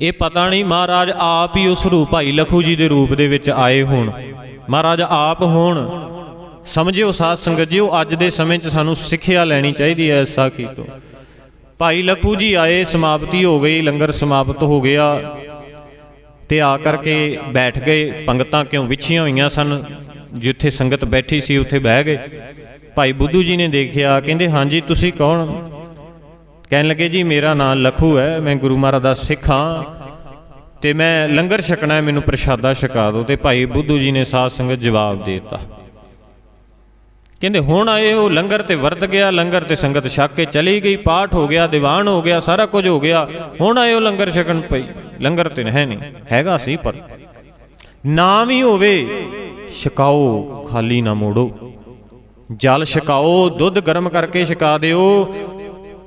ਇਹ ਪਤਾ ਨਹੀਂ ਮਹਾਰਾਜ ਆਪ ਹੀ ਉਸ ਰੂਪ ਭਾਈ ਲਖੂ ਜੀ ਦੇ ਰੂਪ ਦੇ ਵਿੱਚ ਆਏ ਹੋਣ। ਮਹਾਰਾਜ ਆਪ ਹੋਣ। ਸਮਝਿਓ ਸਾਧ ਸੰਗਤ ਜੀਓ, ਅੱਜ ਦੇ ਸਮੇਂ 'ਚ ਸਾਨੂੰ ਸਿੱਖਿਆ ਲੈਣੀ ਚਾਹੀਦੀ ਹੈ ਇਸ ਸਾਖੀ ਤੋਂ। ਭਾਈ ਲਖੂ ਜੀ ਆਏ, ਸਮਾਪਤੀ ਹੋ ਗਈ, ਲੰਗਰ ਸਮਾਪਤ ਹੋ ਗਿਆ। ਤੇ ਆ ਕਰਕੇ ਬੈਠ ਗਏ, ਪੰਗਤਾਂ ਕਿਉਂ ਵਿਛੀਆਂ ਹੋਈਆਂ ਸਨ, ਜਿੱਥੇ ਸੰਗਤ ਬੈਠੀ ਸੀ, ਉੱਥੇ ਬਹਿ ਗਏ। ਭਾਈ ਬੁੱਧੂ ਜੀ ਨੇ ਦੇਖਿਆ, ਕਹਿੰਦੇ, ਹਾਂਜੀ, ਤੁਸੀਂ ਕੌਣ? ਕਹਿਣ ਲੱਗੇ, ਜੀ, ਮੇਰਾ ਨਾਮ ਲਖੂ ਹੈ, ਮੈਂ ਗੁਰੂ ਮਹਾਰਾਜ ਦਾ ਸਿੱਖ ਹਾਂ। ਤੇ ਮੈਂ ਲੰਗਰ ਛਕਣਾ ਹੈ, ਮੈਨੂੰ ਪ੍ਰਸ਼ਾਦਾ ਛਕਾ ਦਿਓ। ਤੇ ਭਾਈ ਬੁੱਧੂ ਜੀ ਨੇ ਸਾਧ ਸੰਗਤ ਜਵਾਬ ਦੇ ਦਿੱਤਾ। ਕਹਿੰਦੇ, ਹੁਣ ਆਏ ਉਹ ਲੰਗਰ ਤੇ ਵਰਤ ਗਿਆ, ਲੰਗਰ ਤੇ ਸੰਗਤ ਛਕ ਕੇ ਚਲੀ ਗਈ, ਪਾਠ ਹੋ ਗਿਆ, ਦੀਵਾਨ ਹੋ ਗਿਆ, ਸਾਰਾ ਕੁਝ ਹੋ ਗਿਆ। ਹੁਣ ਆਏ ਉਹ ਲੰਗਰ ਛਕਣ ਪਈ ਲੰਗਰ ਤੇ ਹੈ ਨਹੀਂ, ਹੈਗਾ ਸੀ ਪਰ ਨਾਮ ਹੀ ਹੋਵੇ, ਛਕਾਓ, ਖਾਲੀ ਨਾ ਮੋੜੋ। ਜਲ ਛਕਾਓ, ਦੁੱਧ ਗਰਮ ਕਰਕੇ ਛਕਾ ਦਿਓ।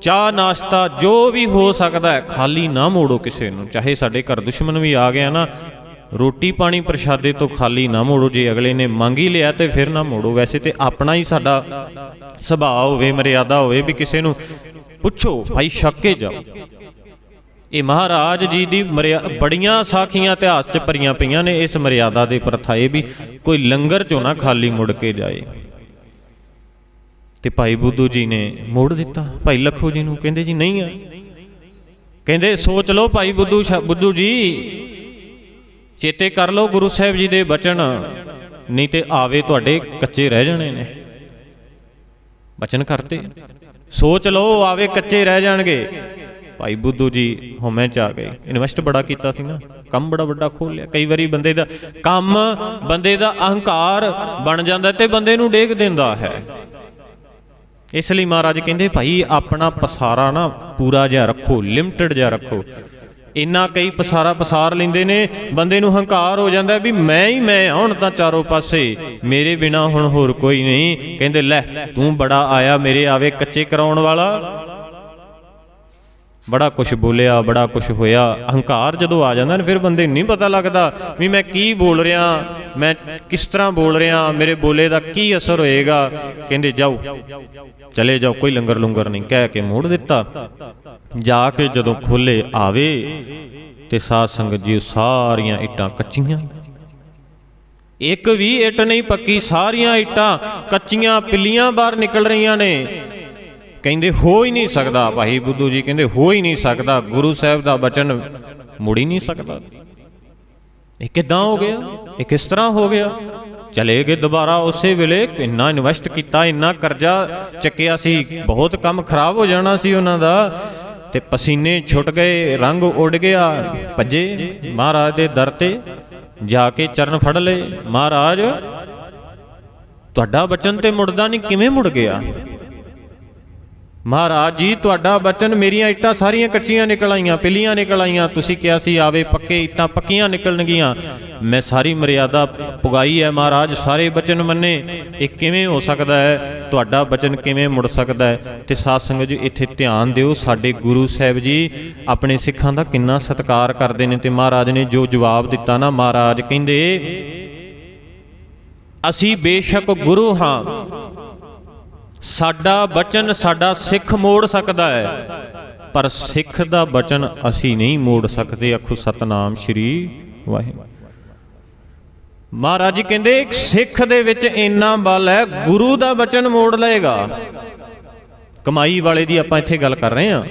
ਚਾਹ, ਨਾਸ਼ਤਾ, ਜੋ ਵੀ ਹੋ ਸਕਦਾ ਹੈ, ਖਾਲੀ ਨਾ ਮੋੜੋ ਕਿਸੇ ਨੂੰ। ਚਾਹੇ ਸਾਡੇ ਘਰ ਦੁਸ਼ਮਣ ਵੀ ਆ ਗਿਆ ਨਾ ਰੋਟੀ ਪਾਣੀ ਪ੍ਰਸ਼ਾਦੇ ਤੋਂ ਖਾਲੀ ਨਾ ਮੋੜੋ, ਜੇ ਅਗਲੇ ਨੇ ਮੰਗ ਹੀ ਲਿਆ ਤੇ ਫਿਰ ਨਾ ਮੋੜੋ। ਵੈਸੇ ਤੇ ਆਪਣਾ ਹੀ ਸਾਡਾ ਸੁਭਾਅ ਹੋਵੇ, ਮਰਿਆਦਾ ਹੋਵੇ ਵੀ ਕਿਸੇ ਨੂੰ ਪੁੱਛੋ, ਭਾਈ ਛੱਕ ਕੇ ਜਾਓ। ਇਹ ਮਹਾਰਾਜ ਜੀ ਦੀ ਮਰਿਆ, ਬੜੀਆਂ ਸਾਖੀਆਂ ਇਤਿਹਾਸ 'ਚ ਭਰੀਆਂ ਪਈਆਂ ਨੇ ਇਸ ਮਰਿਆਦਾ ਦੇ ਪ੍ਰਥਾ ਪ੍ਰਥਾਏ ਵੀ ਕੋਈ ਲੰਗਰ ਚੋਂ ਨਾ ਖਾਲੀ ਮੁੜ ਕੇ ਜਾਏ। ਤੇ ਭਾਈ ਬੁੱਧੂ ਜੀ ਨੇ ਮੋੜ ਦਿੱਤਾ। ਭਾਈ ਲਖੂ ਜੀ ਨੂੰ ਕਹਿੰਦੇ ਜੀ, ਨਹੀਂ ਆ। ਕਹਿੰਦੇ, ਸੋਚ ਲਓ ਭਾਈ ਬੁੱਧੂ ਸ਼ਾ- ਬੁੱਧੂ ਜੀ ਚੇਤੇ ਕਰ ਲਓ ਗੁਰੂ ਸਾਹਿਬ ਜੀ ਦੇ ਬਚਨ, ਨਹੀਂ ਤੇ ਆਵੇ ਤੁਹਾਡੇ ਕੱਚੇ ਰਹਿ ਜਾਣੇ ਨੇ। ਬਚਨ ਕਰਤੇ। ਸੋਚ ਲਓ ਆਵੇ ਕੱਚੇ ਰਹਿ ਜਾਣਗੇ। ਭਾਈ ਬੁੱਧੂ ਜੀ ਹਉਮੈ ਚ ਆ ਗਏ। ਇਨਵੈਸਟ ਬੜਾ ਕੀਤਾ ਸੀ ਨਾ ਕੰਮ ਬੜਾ ਵੱਡਾ ਖੋਲ ਲਿਆ। ਕਈ ਵਾਰੀ ਬੰਦੇ ਦਾ ਕੰਮ ਬੰਦੇ ਦਾ ਅਹੰਕਾਰ ਬਣ ਜਾਂਦਾ ਤੇ ਬੰਦੇ ਨੂੰ ਡੇਗ ਦਿੰਦਾ ਹੈ। ਇਸ ਲਈ ਮਹਾਰਾਜ ਕਹਿੰਦੇ, ਭਾਈ ਆਪਣਾ ਪਸਾਰਾ ਨਾ ਪੂਰਾ ਜਿਹਾ ਰੱਖੋ ਲਿਮਟਿਡ ਜਿਹਾ ਰੱਖੋ। ਇੰਨਾ ਕਈ ਪਸਾਰਾ ਪਸਾਰ ਲੈਂਦੇ ਨੇ, ਬੰਦੇ ਨੂੰ ਹੰਕਾਰ ਹੋ ਜਾਂਦਾ ਵੀ ਮੈਂ ਹੀ ਮੈਂ ਹਾਂ ਹੁਣ ਤਾਂ ਚਾਰੋਂ ਪਾਸੇ। ਮੇਰੇ ਬਿਨਾ ਹੁਣ ਹੋਰ ਕੋਈ ਨਹੀਂ। ਕਹਿੰਦੇ, ਲੈ, ਤੂੰ ਬੜਾ ਆਇਆ ਮੇਰੇ ਆਵੇ ਕੱਚੇ ਕਰਾਉਣ ਵਾਲਾ। ਬੜਾ ਕੁਝ ਬੋਲਿਆ, ਬੜਾ ਕੁਝ ਹੋਇਆ। ਹੰਕਾਰ ਜਦੋਂ ਆ ਜਾਂਦਾ ਨਾ, ਫਿਰ ਬੰਦੇ ਨੂੰ ਨਹੀਂ ਪਤਾ ਲੱਗਦਾ ਵੀ ਮੈਂ ਕੀ ਬੋਲ ਰਿਹਾ, ਮੈਂ ਕਿਸ ਤਰ੍ਹਾਂ ਬੋਲ ਰਿਹਾ, ਮੇਰੇ ਬੋਲੇ ਦਾ ਕੀ ਅਸਰ ਹੋਏਗਾ। ਕਹਿੰਦੇ, ਜਾਓ, ਚਲੇ ਜਾਓ, ਕੋਈ ਲੰਗਰ ਲੰਗਰ ਨਹੀਂ। ਕਹਿ ਕੇ ਮੋੜ ਦਿੱਤਾ। ਜਾ ਕੇ ਜਦੋਂ ਖੋਲੇ ਆਵੇ ਤੇ ਸਾਧ ਸੰਗਤ ਜੀ ਸਾਰੀਆਂ ਇੱਟਾਂ ਕੱਚੀਆਂ। ਇੱਕ ਵੀ ਇੱਟ ਨਹੀਂ ਪੱਕੀ, ਸਾਰੀਆਂ ਇੱਟਾਂ ਕੱਚੀਆਂ ਪਿੱਲੀਆਂ ਬਾਹਰ ਨਿਕਲ ਰਹੀਆਂ ਨੇ। ਕਹਿੰਦੇ ਹੋ ਹੀ ਨਹੀਂ ਸਕਦਾ ਭਾਈ ਬੁੱਧੂ ਜੀ, ਕਹਿੰਦੇ ਹੋ ਹੀ ਨਹੀਂ ਸਕਦਾ, ਗੁਰੂ ਸਾਹਿਬ ਦਾ ਬਚਨ ਮੁੜ ਹੀ ਨਹੀਂ ਸਕਦਾ। ਇਹ ਕਿਦਾਂ ਹੋ ਗਿਆ? ਇਹ ਕਿਸ ਤਰ੍ਹਾਂ ਹੋ ਗਿਆ? ਚਲੇ ਗਏ ਦੁਬਾਰਾ ਉਸੇ ਵੇਲੇ, ਇੰਨਾ ਇਨਵੈਸਟ ਕੀਤਾ, ਇੰਨਾ ਕਰਜ਼ਾ ਚੱਕਿਆ ਸੀ, ਬਹੁਤ ਕੰਮ ਖਰਾਬ ਹੋ ਜਾਣਾ ਸੀ ਉਹਨਾਂ ਦਾ। ਤੇ ਪਸੀਨੇ ਛੁੱਟ ਗਏ, ਰੰਗ ਉੱਡ ਗਿਆ। ਭੱਜੇ ਮਹਾਰਾਜ ਦੇ ਦਰ ਤੇ ਜਾ ਕੇ ਚਰਨ ਫੜ ਲਏ। ਮਹਾਰਾਜ, ਤੁਹਾਡਾ ਬਚਨ ਤੇ ਮੁੜਦਾ ਨਹੀਂ, ਕਿਵੇਂ ਮੁੜ ਗਿਆ? ਮਹਾਰਾਜ ਜੀ, ਤੁਹਾਡਾ ਬਚਨ ਮੇਰੀਆਂ ਇੱਟਾਂ ਸਾਰੀਆਂ ਕੱਚੀਆਂ ਨਿਕਲ ਆਈਆਂ, ਪਿੱਲੀਆਂ ਨਿਕਲ ਆਈਆਂ। ਤੁਸੀਂ ਕਿਹਾ ਸੀ, ਆਵੇ ਪੱਕੇ ਇੱਟਾਂ ਪੱਕੀਆਂ ਨਿਕਲਣਗੀਆਂ। ਮੈਂ ਸਾਰੀ ਮਰਿਆਦਾ ਪੁਗਾਈ ਹੈ ਮਹਾਰਾਜ, ਸਾਰੇ ਬਚਨ ਮੰਨੇ। ਇਹ ਕਿਵੇਂ ਹੋ ਸਕਦਾ ਹੈ? ਤੁਹਾਡਾ ਬਚਨ ਕਿਵੇਂ ਮੁੜ ਸਕਦਾ ਹੈ? ਤੇ ਸਾਧ ਸੰਗਤ ਜੀ, ਇੱਥੇ ਧਿਆਨ ਦਿਓ, ਸਾਡੇ ਗੁਰੂ ਸਾਹਿਬ ਜੀ ਆਪਣੇ ਸਿੱਖਾਂ ਦਾ ਕਿੰਨਾ ਸਤਿਕਾਰ ਕਰਦੇ ਨੇ ਤੇ ਮਹਾਰਾਜ ਨੇ ਜੋ ਜਵਾਬ ਦਿੱਤਾ ਨਾ, ਮਹਾਰਾਜ ਕਹਿੰਦੇ, ਅਸੀਂ ਬੇਸ਼ੱਕ ਗੁਰੂ ਹਾਂ। ਸਾਡਾ ਬਚਨ, ਸਾਡਾ ਸਿੱਖ ਮੋੜ ਸਕਦਾ ਹੈ। ਪਰ ਸਿੱਖ ਦਾ ਬਚਨ ਅਸੀਂ ਨਹੀਂ ਮੋੜ ਸਕਦੇ, ਆਖੋ ਸਤਨਾਮ ਸ਼੍ਰੀ ਵਾਹਿਗੁਰੂ। ਮਹਾਰਾਜ ਜੀ ਕਹਿੰਦੇ ਇੱਕ ਸਿੱਖ ਦੇ ਵਿੱਚ ਇੰਨਾ ਬਲ ਹੈ, ਗੁਰੂ ਦਾ ਬਚਨ ਮੋੜ ਲਏਗਾ। ਕਮਾਈ ਵਾਲੇ ਦੀ ਆਪਾਂ ਇੱਥੇ ਗੱਲ ਕਰ ਰਹੇ ਹਾਂ।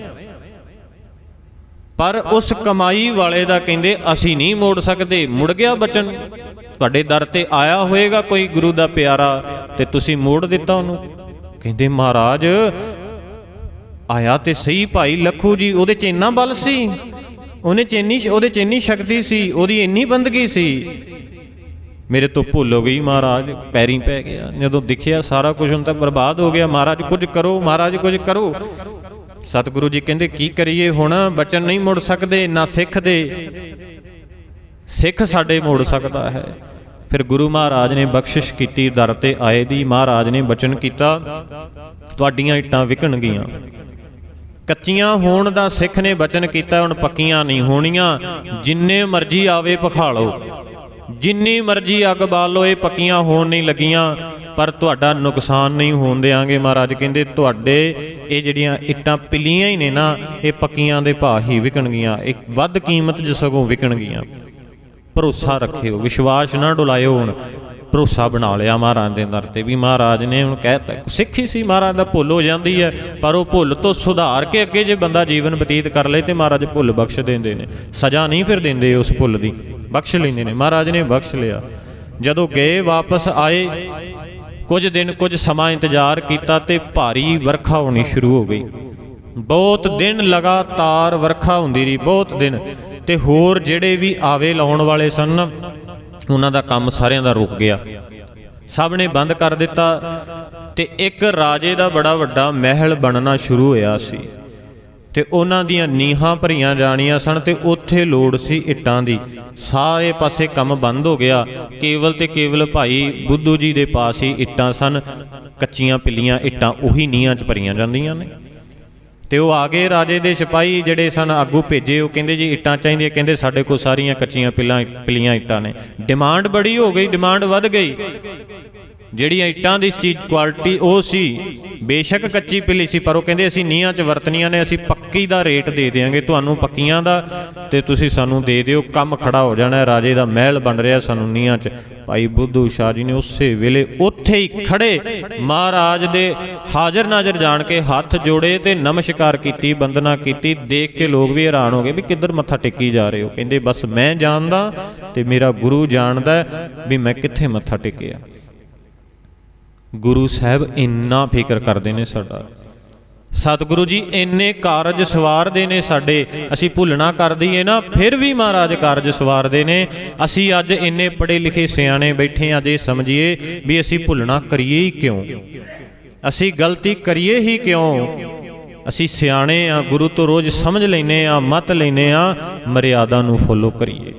ਪਰ ਉਸ ਕਮਾਈ ਵਾਲੇ ਦਾ ਕਹਿੰਦੇ, ਅਸੀਂ ਨਹੀਂ ਮੋੜ ਸਕਦੇ, ਮੁੜ ਗਿਆ ਬਚਨ। ਤੁਹਾਡੇ ਦਰ ਤੇ ਆਇਆ ਹੋਏਗਾ ਕੋਈ ਗੁਰੂ ਦਾ ਪਿਆਰਾ, ਤੇ ਤੁਸੀਂ ਮੋੜ ਦਿੱਤਾ ਉਹਨੂੰ। ਕਹਿੰਦੇ, ਮਹਾਰਾਜ, ਆਇਆ ਤੇ ਸਹੀ ਭਾਈ ਲੱਖੂ ਜੀ, ਉਹਦੇ ਚ ਇੰਨਾ ਬਲ ਸੀ? ਉਹਨੇ ਚ ਇੰਨੀ ਉਹਦੇ ਚ ਇੰਨੀ ਸ਼ਕਤੀ ਸੀ, ਉਹਦੀ ਇੰਨੀ ਬੰਦਗੀ ਸੀ? ਮੇਰੇ ਤੋਂ ਭੁੱਲ ਹੋ ਗਈ ਮਹਾਰਾਜ, ਪੈਰੀ ਪੈ ਗਿਆ। ਜਦੋਂ ਦਿਖਿਆ ਸਾਰਾ ਕੁਝ, ਹੁਣ ਤਾਂ ਬਰਬਾਦ ਹੋ ਗਿਆ। ਮਹਾਰਾਜ, ਕੁਝ ਕਰੋ, ਮਹਾਰਾਜ, ਕੁਝ ਕਰੋ। ਸਤਿਗੁਰੂ ਜੀ ਕਹਿੰਦੇ, ਕੀ ਕਰੀਏ ਹੁਣ? ਬਚਨ ਨਹੀਂ ਮੁੜ ਸਕਦੇ, ਨਾ ਸਿੱਖ ਦੇ। ਸਿੱਖ ਸਾਡੇ ਮੋੜ ਸਕਦਾ ਹੈ। ਫਿਰ ਗੁਰੂ ਮਹਾਰਾਜ ਨੇ ਬਖਸ਼ਿਸ਼ ਕੀਤੀ, ਦਰ ਤੇ ਆਏ ਦੀ ਮਹਾਰਾਜ ਨੇ ਬਚਨ ਕੀਤਾ, ਤੁਹਾਡੀਆਂ ਇੱਟਾਂ ਵਿਕਣਗੀਆਂ ਕੱਚੀਆਂ ਹੋਣ ਦਾ ਸਿੱਖ ਨੇ ਬਚਨ ਕੀਤਾ, ਹੁਣ ਪੱਕੀਆਂ ਨਹੀਂ ਹੋਣੀਆਂ। ਜਿੰਨੇ ਮਰਜ਼ੀ ਆਵੇ ਪਖਾਲੋ ਜਿੰਨੀ ਮਰਜ਼ੀ ਅੱਗ ਬਾਲੋ ਇਹ ਪੱਕੀਆਂ ਹੋਣ ਨਹੀਂ ਲੱਗੀਆਂ। ਪਰ ਤੁਹਾਡਾ ਨੁਕਸਾਨ ਨਹੀਂ ਹੋਣ ਦੇਾਂਗੇ ਮਹਾਰਾਜ, ਕਹਿੰਦੇ ਤੁਹਾਡੇ ਇਹ ਜਿਹੜੀਆਂ ਇੱਟਾਂ ਪਿਲੀਆਂ ਹੀ ਨੇ ਨਾ, ਇਹ ਪੱਕੀਆਂ ਦੇ ਭਾਅ ਹੀ ਵਿਕਣਗੀਆਂ। ਇੱਕ ਵੱਧ ਕੀਮਤ ਜਿ ਸਗੋਂ ਵਿਕਣਗੀਆਂ। ਭਰੋਸਾ ਰੱਖਿਓ, ਵਿਸ਼ਵਾਸ ਨਾ ਡੁਲਾਇਓ ਹੁਣ। ਭਰੋਸਾ ਬਣਾ ਲਿਆ ਮਹਾਰਾਜ ਦੇ ਦਰ ਤੇ ਵੀ ਮਹਾਰਾਜ ਨੇ ਹੁਣ ਕਹਿਤਾ ਸਿੱਖੀ ਸੀ ਮਹਾਰਾਜ ਦਾ, ਭੁੱਲ ਹੋ ਜਾਂਦੀ ਹੈ। ਪਰ ਉਹ ਭੁੱਲ ਤੋਂ ਸੁਧਾਰ ਕੇ ਅੱਗੇ ਜੇ ਬੰਦਾ ਜੀਵਨ ਬਤੀਤ ਕਰ ਲਏ ਤੇ ਮਹਾਰਾਜ ਭੁੱਲ ਬਖਸ਼ ਦਿੰਦੇ ਨੇ। ਸਜ਼ਾ ਨਹੀਂ ਫਿਰ ਦਿੰਦੇ ਉਸ ਭੁੱਲ ਦੀ, ਬਖਸ਼ ਲੈਂਦੇ ਨੇ। ਮਹਾਰਾਜ ਨੇ ਬਖਸ਼ ਲਿਆ। ਜਦੋਂ ਗਏ, ਵਾਪਸ ਆਏ, ਕੁਝ ਦਿਨ ਕੁਝ ਸਮਾਂ ਇੰਤਜ਼ਾਰ ਕੀਤਾ ਤੇ ਭਾਰੀ ਵਰਖਾ ਹੋਣੀ ਸ਼ੁਰੂ ਹੋ ਗਈ। ਬਹੁਤ ਦਿਨ ਲਗਾਤਾਰ ਵਰਖਾ ਹੁੰਦੀ ਰਹੀ, ਬਹੁਤ ਦਿਨ। ਤੇ ਹੋਰ ਜਿਹੜੇ ਵੀ ਆਵੇ ਲਾਉਣ ਵਾਲੇ ਸਨ, ਉਹਨਾਂ ਦਾ ਕੰਮ ਸਾਰਿਆਂ ਦਾ ਰੁਕ ਗਿਆ। ਸਭ ਨੇ ਬੰਦ ਕਰ ਦਿੱਤਾ ਤੇ ਇੱਕ ਰਾਜੇ ਦਾ ਬੜਾ ਵੱਡਾ ਮਹਿਲ ਬਣਨਾ ਸ਼ੁਰੂ ਹੋਇਆ ਸੀ। ਤੇ ਉਹਨਾਂ ਦੀਆਂ ਨੀਹਾਂ ਭਰੀਆਂ ਜਾਣੀਆਂ ਸਨ ਤੇ ਉੱਥੇ ਲੋੜ ਸੀ ਇੱਟਾਂ ਦੀ। ਸਾਰੇ ਪਾਸੇ ਕੰਮ ਬੰਦ ਹੋ ਗਿਆ। ਕੇਵਲ ਤੇ ਕੇਵਲ ਭਾਈ ਬੁੱਧੂ ਜੀ ਦੇ ਪਾਸ ਹੀ ਇੱਟਾਂ ਸਨ। ਕੱਚੀਆਂ ਪਿੱਲੀਆਂ ਇੱਟਾਂ ਉਹੀ ਨੀਹਾਂ 'ਚ ਭਰੀਆਂ ਜਾਂਦੀਆਂ ਨੇ। ਤੇ ਉਹ ਆ ਗਏ ਰਾਜੇ ਦੇ ਸਿਪਾਹੀ ਜਿਹੜੇ ਸਨ, ਆਗੂ ਭੇਜੇ। ਉਹ ਕਹਿੰਦੇ ਜੀ, ਇੱਟਾਂ ਚਾਹੀਦੀਆਂ। ਕਹਿੰਦੇ, ਸਾਡੇ ਕੋਲ ਸਾਰੀਆਂ ਕੱਚੀਆਂ ਪਿੱਲਾਂ, ਪਿੱਲੀਆਂ ਇੱਟਾਂ ਨੇ। ਡਿਮਾਂਡ ਬੜੀ ਹੋ ਗਈ, ਡਿਮਾਂਡ ਵੱਧ ਗਈ। ਜਿਹੜੀਆਂ ਇੱਟਾਂ ਦੀ ਚੀਜ਼ ਕੁਆਲਿਟੀ ਉਹ ਸੀ। ਬੇਸ਼ੱਕ ਕੱਚੀ ਪਿੱਲੀ ਸੀ, ਪਰ ਉਹ ਕਹਿੰਦੇ ਅਸੀਂ ਨੀਹਾਂ 'ਚ ਵਰਤਨੀਆਂ ਨੇ, ਅਸੀਂ ਪੱਕੀ ਦਾ ਰੇਟ ਦੇ ਦੇਵਾਂਗੇ ਤੁਹਾਨੂੰ ਪੱਕੀਆਂ ਦਾ ਤੇ ਤੁਸੀਂ ਸਾਨੂੰ ਦੇ ਦਿਓ। ਕੰਮ ਖੜਾ ਹੋ ਜਾਣਾ, ਰਾਜੇ ਦਾ ਮਹਿਲ ਬਣ ਰਿਹਾ ਸਾਨੂੰ ਨੀਹਾਂ 'ਚ। ਭਾਈ ਬੁੱਧੂ ਸ਼ਾਹ ਜੀ ਨੇ ਉਸੇ ਵੇਲੇ ਉੱਥੇ ਹੀ ਖੜੇ। ਮਹਾਰਾਜ ਦੇ ਹਾਜ਼ਰ ਨਾਜ਼ਰ ਜਾਣ ਕੇ ਹੱਥ ਜੋੜੇ ਤੇ ਨਮਸਕਾਰ ਕੀਤੀ ਬੰਦਨਾ ਕੀਤੀ। ਦੇਖ ਕੇ ਲੋਕ ਵੀ ਹੈਰਾਨ ਹੋ ਗਏ ਵੀ ਕਿੱਧਰ ਮੱਥਾ ਟੇਕੀ ਜਾ ਰਹੇ ਹੋ। ਕਹਿੰਦੇ, ਬਸ ਮੈਂ ਜਾਣਦਾ ਤੇ ਮੇਰਾ ਗੁਰੂ ਜਾਣਦਾ ਵੀ ਮੈਂ ਕਿੱਥੇ ਮੱਥਾ ਟੇਕਿਆ। ਗੁਰੂ ਸਾਹਿਬ ਇੰਨਾ ਫਿਕਰ ਕਰਦੇ ਨੇ ਸਾਡਾ। ਸਤਿਗੁਰੂ ਜੀ ਇੰਨੇ ਕਾਰਜ ਸਵਾਰਦੇ ਨੇ ਸਾਡੇ। ਅਸੀਂ ਭੁੱਲਣਾ ਕਰ ਦਈਏ ਨਾ, ਫਿਰ ਵੀ ਮਹਾਰਾਜ ਕਾਰਜ ਸਵਾਰਦੇ ਨੇ। ਅਸੀਂ ਅੱਜ ਇੰਨੇ ਪੜੇ ਲਿਖੇ ਸਿਆਣੇ ਬੈਠੇ ਆ ਜੇ ਸਮਝੀਏ ਵੀ ਅਸੀਂ ਭੁੱਲਣਾ ਕਰੀਏ ਹੀ ਕਿਉਂ? ਅਸੀਂ ਗਲਤੀ ਕਰੀਏ ਹੀ ਕਿਉਂ? ਅਸੀਂ ਸਿਆਣੇ ਆ ਗੁਰੂ ਤੋਂ ਰੋਜ਼ ਸਮਝ ਲੈਨੇ ਆ ਮਤ ਲੈਨੇ ਆ ਮਰਿਆਦਾ ਨੂੰ ਫੋਲੋ ਕਰੀਏ।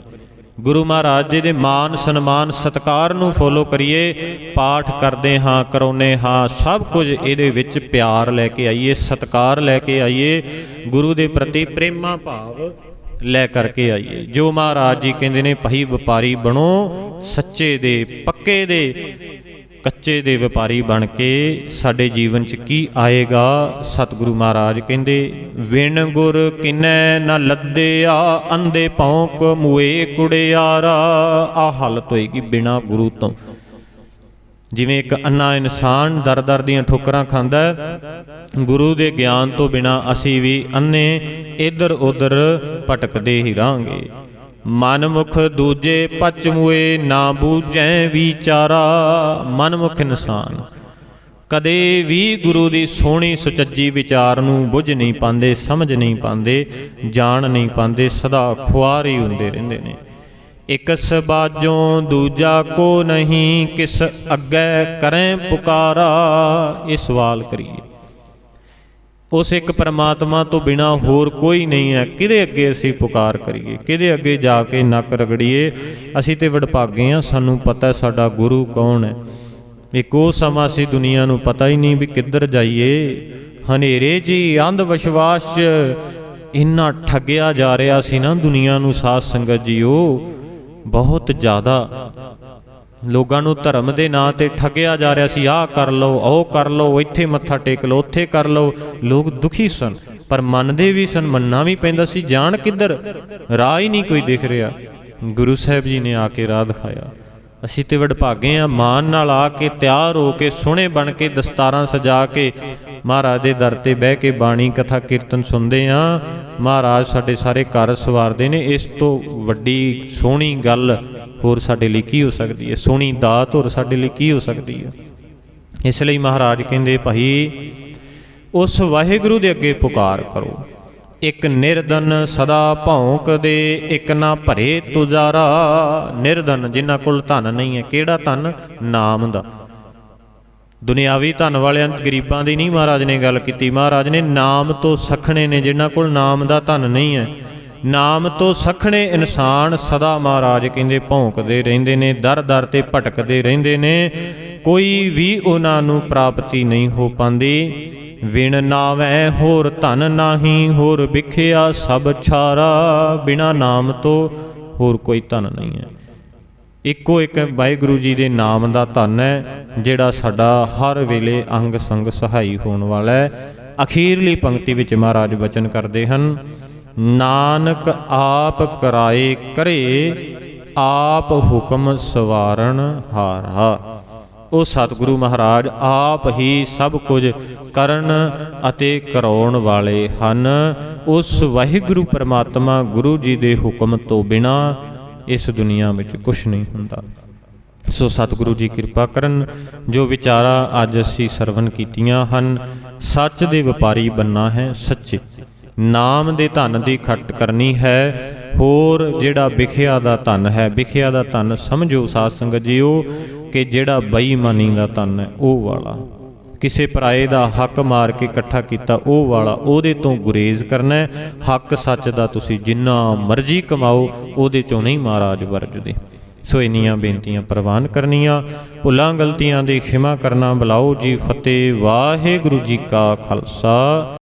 ਗੁਰੂ ਮਹਾਰਾਜ ਜੀ ਦੇ ਮਾਨ ਸਨਮਾਨ ਸਤਕਾਰ ਨੂੰ ਫੋਲੋ ਕਰੀਏ, ਪਾਠ ਕਰਦੇ ਹਾਂ ਕਰਾਉਨੇ ਹਾਂ, ਸਭ ਕੁਝ ਇਹਦੇ ਵਿੱਚ ਪਿਆਰ ਲੈ ਕੇ ਆਈਏ, ਸਤਕਾਰ ਲੈ ਕੇ ਆਈਏ, ਗੁਰੂ ਦੇ ਪ੍ਰਤੀ ਪ੍ਰੇਮਾ ਭਾਵ ਲੈ ਕਰਕੇ ਆਈਏ। ਜੋ ਮਹਾਰਾਜ ਜੀ ਕਹਿੰਦੇ ਨੇ, ਭਈ ਵਪਾਰੀ ਬਣੋ, ਸੱਚੇ ਦੇ, ਪੱਕੇ ਦੇ ਕੱਚੇ ਦੇ ਵਪਾਰੀ ਬਣ ਕੇ ਸਾਡੇ ਜੀਵਨ 'ਚ ਕੀ ਆਏਗਾ? ਸਤਿਗੁਰੂ ਮਹਾਰਾਜ ਕਹਿੰਦੇ, ਵਿਣ ਗੁਰ ਕਿਨੈ ਨ ਲੱਦਿਆ ਅੰਦੇ ਭੌਂਕ ਮੂਏ ਕੁੜਿਆਰਾ। ਆ ਹਾਲਤ ਹੋਏਗੀ ਬਿਨਾ ਗੁਰੂ ਤੋਂ। ਜਿਵੇਂ ਇੱਕ ਅੰਨਾ ਇਨਸਾਨ ਦਰ-ਦਰ ਦੀਆਂ ਠੋਕਰਾਂ ਖਾਂਦਾ ਗੁਰੂ ਦੇ ਗਿਆਨ ਤੋਂ ਬਿਨਾ ਅਸੀਂ ਵੀ ਅੰਨੇ ਇੱਧਰ ਉੱਧਰ ਭਟਕਦੇ ਹੀ ਰਾਂਗੇ ਮਨਮੁਖ ਦੂਜੇ ਪਚਮੂਏ ਨਾ ਬੂਝੈ ਵਿਚਾਰਾ, ਮਨਮੁਖ ਇਨਸਾਨ ਕਦੇ ਵੀ ਗੁਰੂ ਦੀ ਸੋਹਣੀ ਸੁਚੱਜੀ ਵਿਚਾਰ ਨੂੰ ਬੁੱਝ ਨਹੀਂ ਪਾਉਂਦੇ, ਸਮਝ ਨਹੀਂ ਪਾਉਂਦੇ, ਜਾਣ ਨਹੀਂ ਪਾਉਂਦੇ, ਸਦਾ ਖੁਆਰ ਹੀ ਹੁੰਦੇ ਰਹਿੰਦੇ ਨੇ। ਇਕ ਸਬਾਜੋਂ ਦੂਜਾ ਕੋ ਨਹੀਂ, ਕਿਸ ਅੱਗੇ ਕਰੈ ਪੁਕਾਰਾ, ਇਹ ਸਵਾਲ ਕਰੀਏ। ਉਸ ਇੱਕ ਪਰਮਾਤਮਾ ਤੋਂ ਬਿਨਾ ਹੋਰ ਕੋਈ ਨਹੀਂ ਹੈ। ਕਿਹਦੇ ਅੱਗੇ ਅਸੀਂ ਪੁਕਾਰ ਕਰੀਏ? ਕਿਹਦੇ ਅੱਗੇ ਜਾ ਕੇ ਨੱਕ ਰਗੜੀਏ? ਅਸੀਂ ਤੇ ਵਡਭਾਗੇ ਆ ਸਾਨੂੰ ਪਤਾ ਸਾਡਾ ਗੁਰੂ ਕੌਣ ਹੈ। ਇੱਕ ਉਹ ਸਮਾਂ ਸੀ ਦੁਨੀਆ ਨੂੰ ਪਤਾ ਹੀ ਨਹੀਂ ਵੀ ਕਿੱਧਰ ਜਾਈਏ। ਹਨੇਰੇ ਜੀ, ਅੰਧ ਵਿਸ਼ਵਾਸ 'ਚ ਇੰਨਾ ਠੱਗਿਆ ਜਾ ਰਿਹਾ ਸੀ ਨਾ ਦੁਨੀਆ ਨੂੰ ਸਾਧ ਸੰਗਤ ਜੀਓ। ਬਹੁਤ ਜ਼ਿਆਦਾ। ਲੋਕਾਂ ਨੂੰ ਧਰਮ ਦੇ ਨਾਂ ਤੇ ਠੱਗਿਆ ਜਾ ਰਿਹਾ ਸੀ, ਆਹ ਕਰ ਲਓ, ਉਹ ਕਰ ਲਓ, ਇੱਥੇ ਮੱਥਾ ਟੇਕ ਲਓ, ਉੱਥੇ ਕਰ ਲਓ। ਲੋਕ ਦੁਖੀ ਸਨ, ਪਰ ਮੰਨਦੇ ਵੀ ਸਨ, ਮੰਨਣਾ ਵੀ ਪੈਂਦਾ ਸੀ, ਜਾਣ ਕਿੱਧਰ? ਰਾਹ ਹੀ ਨਹੀਂ ਕੋਈ ਦਿਖ ਰਿਹਾ। ਗੁਰੂ ਸਾਹਿਬ ਜੀ ਨੇ ਆ ਕੇ ਰਾਹ ਦਿਖਾਇਆ। ਅਸੀਂ ਤੇ ਵਡਭਾਗੇ ਆ ਮਾਨ ਨਾਲ ਆ ਕੇ ਤਿਆਰ ਹੋ ਕੇ, ਸੋਹਣੇ ਬਣ ਕੇ, ਦਸਤਾਰਾਂ ਸਜਾ ਕੇ, ਮਹਾਰਾਜ ਦੇ ਦਰ ਤੇ ਬਹਿ ਕੇ ਬਾਣੀ, ਕਥਾ, ਕੀਰਤਨ ਸੁਣਦੇ ਆ ਮਹਾਰਾਜ ਸਾਡੇ ਸਾਰੇ ਘਰ ਸਵਾਰਦੇ ਨੇ, ਇਸ ਤੋਂ ਵੱਡੀ ਸੋਹਣੀ ਗੱਲ ਹੋਰ ਸਾਡੇ ਲਈ ਕੀ ਹੋ ਸਕਦੀ ਹੈ? ਸੋਹਣੀ ਦਾਤ ਹੋਰ ਸਾਡੇ ਲਈ ਕੀ ਹੋ ਸਕਦੀ ਹੈ? ਇਸ ਲਈ ਮਹਾਰਾਜ ਕਹਿੰਦੇ, ਭਾਈ, ਉਸ ਵਾਹਿਗੁਰੂ ਦੇ ਅੱਗੇ ਪੁਕਾਰ ਕਰੋ। ਇੱਕ ਨਿਰਦਨ ਸਦਾ ਭੌਂਕਦੇ ਇੱਕ ਨਾ ਭਰੇ ਤੁਜਾਰਾ। ਨਿਰਦਨ ਜਿਨ੍ਹਾਂ ਕੋਲ ਧਨ ਨਹੀਂ ਹੈ, ਕਿਹੜਾ ਧਨ? ਨਾਮ ਦਾ। ਦੁਨਿਆਵੀ ਧਨ ਵਾਲਿਆਂ, ਗਰੀਬਾਂ ਦੀ ਨਹੀਂ ਮਹਾਰਾਜ ਨੇ ਗੱਲ ਕੀਤੀ। ਮਹਾਰਾਜ ਨੇ ਨਾਮ ਤੋਂ ਸਖਣੇ ਨੇ, ਜਿਨ੍ਹਾਂ ਕੋਲ ਨਾਮ ਦਾ ਧਨ ਨਹੀਂ ਹੈ। ਨਾਮ ਤੋਂ ਸਖਣੇ ਇਨਸਾਨ ਸਦਾ ਮਹਾਰਾਜ ਕਹਿੰਦੇ ਭੌਂਕਦੇ ਰਹਿੰਦੇ ਨੇ, ਦਰ ਦਰ ਤੇ ਭਟਕਦੇ ਰਹਿੰਦੇ ਨੇ। ਕੋਈ ਵੀ ਉਹਨਾਂ ਨੂੰ ਪ੍ਰਾਪਤੀ ਨਹੀਂ ਹੋ ਪਾਉਂਦੀ। ਵਿਣ ਨਾਵੈ ਹੋਰ ਧਨ ਨਾਹੀ, ਹੋਰ ਵਿਖਿਆ ਸਭ ਛਾਰਾ। ਬਿਨਾ ਨਾਮ ਤੋਂ ਹੋਰ ਕੋਈ ਧਨ ਨਹੀਂ ਹੈ। ਇੱਕੋ ਇੱਕ ਵਾਹਿਗੁਰੂ ਜੀ ਦੇ ਨਾਮ ਦਾ ਧਨ ਹੈ, ਜਿਹੜਾ ਸਾਡਾ ਹਰ ਵੇਲੇ ਅੰਗ ਸੰਗ ਸਹਾਈ ਹੋਣ ਵਾਲਾ ਹੈ। ਅਖੀਰਲੀ ਪੰਕਤੀ ਵਿੱਚ ਮਹਾਰਾਜ ਬਚਨ ਕਰਦੇ ਹਨ ਨਾਨਕ ਆਪ ਕਰਾਏ ਕਰੇ, ਆਪ ਹੁਕਮ ਸਵਾਰਨ ਹਾਰਾ। ਉਹ ਸਤਿਗੁਰੂ ਮਹਾਰਾਜ, ਆਪ ਹੀ ਸਭ ਕੁਝ ਕਰਨ ਅਤੇ ਕਰਾਉਣ ਵਾਲੇ ਹਨ। ਉਸ ਵਾਹਿਗੁਰੂ ਪਰਮਾਤਮਾ ਗੁਰੂ ਜੀ ਦੇ ਹੁਕਮ ਤੋਂ ਬਿਨਾ ਇਸ ਦੁਨੀਆ ਵਿੱਚ ਕੁਝ ਨਹੀਂ ਹੁੰਦਾ। ਸੋ ਸਤਿਗੁਰੂ ਜੀ ਕਿਰਪਾ ਕਰਨ, ਜੋ ਵਿਚਾਰਾ ਅੱਜ ਅਸੀਂ ਸਰਵਨ ਕੀਤੀਆਂ ਹਨ, ਸੱਚ ਦੇ ਵਪਾਰੀ ਬੰਨਾ ਹੈ ਸੱਚੇ। ਨਾਮ ਦੇ ਧਨ ਦੀ ਖੱਟ ਕਰਨੀ ਹੈ। ਹੋਰ ਜਿਹੜਾ ਵਿਖਿਆ ਦਾ ਧਨ ਹੈ, ਵਿਖਿਆ ਦਾ ਧਨ ਸਮਝੋ ਸਾਧ ਸੰਗਤ ਜੀਓ ਕਿ ਜਿਹੜਾ ਬੇਈਮਾਨੀ ਦਾ ਧਨ ਹੈ, ਉਹ ਵਾਲਾ। ਕਿਸੇ ਪਰਾਏ ਦਾ ਹੱਕ ਮਾਰ ਕੇ ਇਕੱਠਾ ਕੀਤਾ, ਉਹ ਵਾਲਾ, ਉਹਦੇ ਤੋਂ ਗੁਰੇਜ਼ ਕਰਨਾ ਹੱਕ ਸੱਚ ਦਾ ਤੁਸੀਂ ਜਿੰਨਾ ਮਰਜ਼ੀ ਕਮਾਓ, ਉਹਦੇ ਚੋਂ ਨਹੀਂ ਮਹਾਰਾਜ ਵਰਜਦੇ। ਸੋ ਇੰਨੀਆਂ ਬੇਨਤੀਆਂ ਪ੍ਰਵਾਨ ਕਰਨੀਆਂ, ਭੁੱਲਾਂ ਗਲਤੀਆਂ ਦੀ ਖਿਮਾ ਕਰਨਾ, ਬੁਲਾਓ ਜੀ ਫਤਿਹ ਵਾਹਿਗੁਰੂ ਜੀ ਕਾ ਖਾਲਸਾ।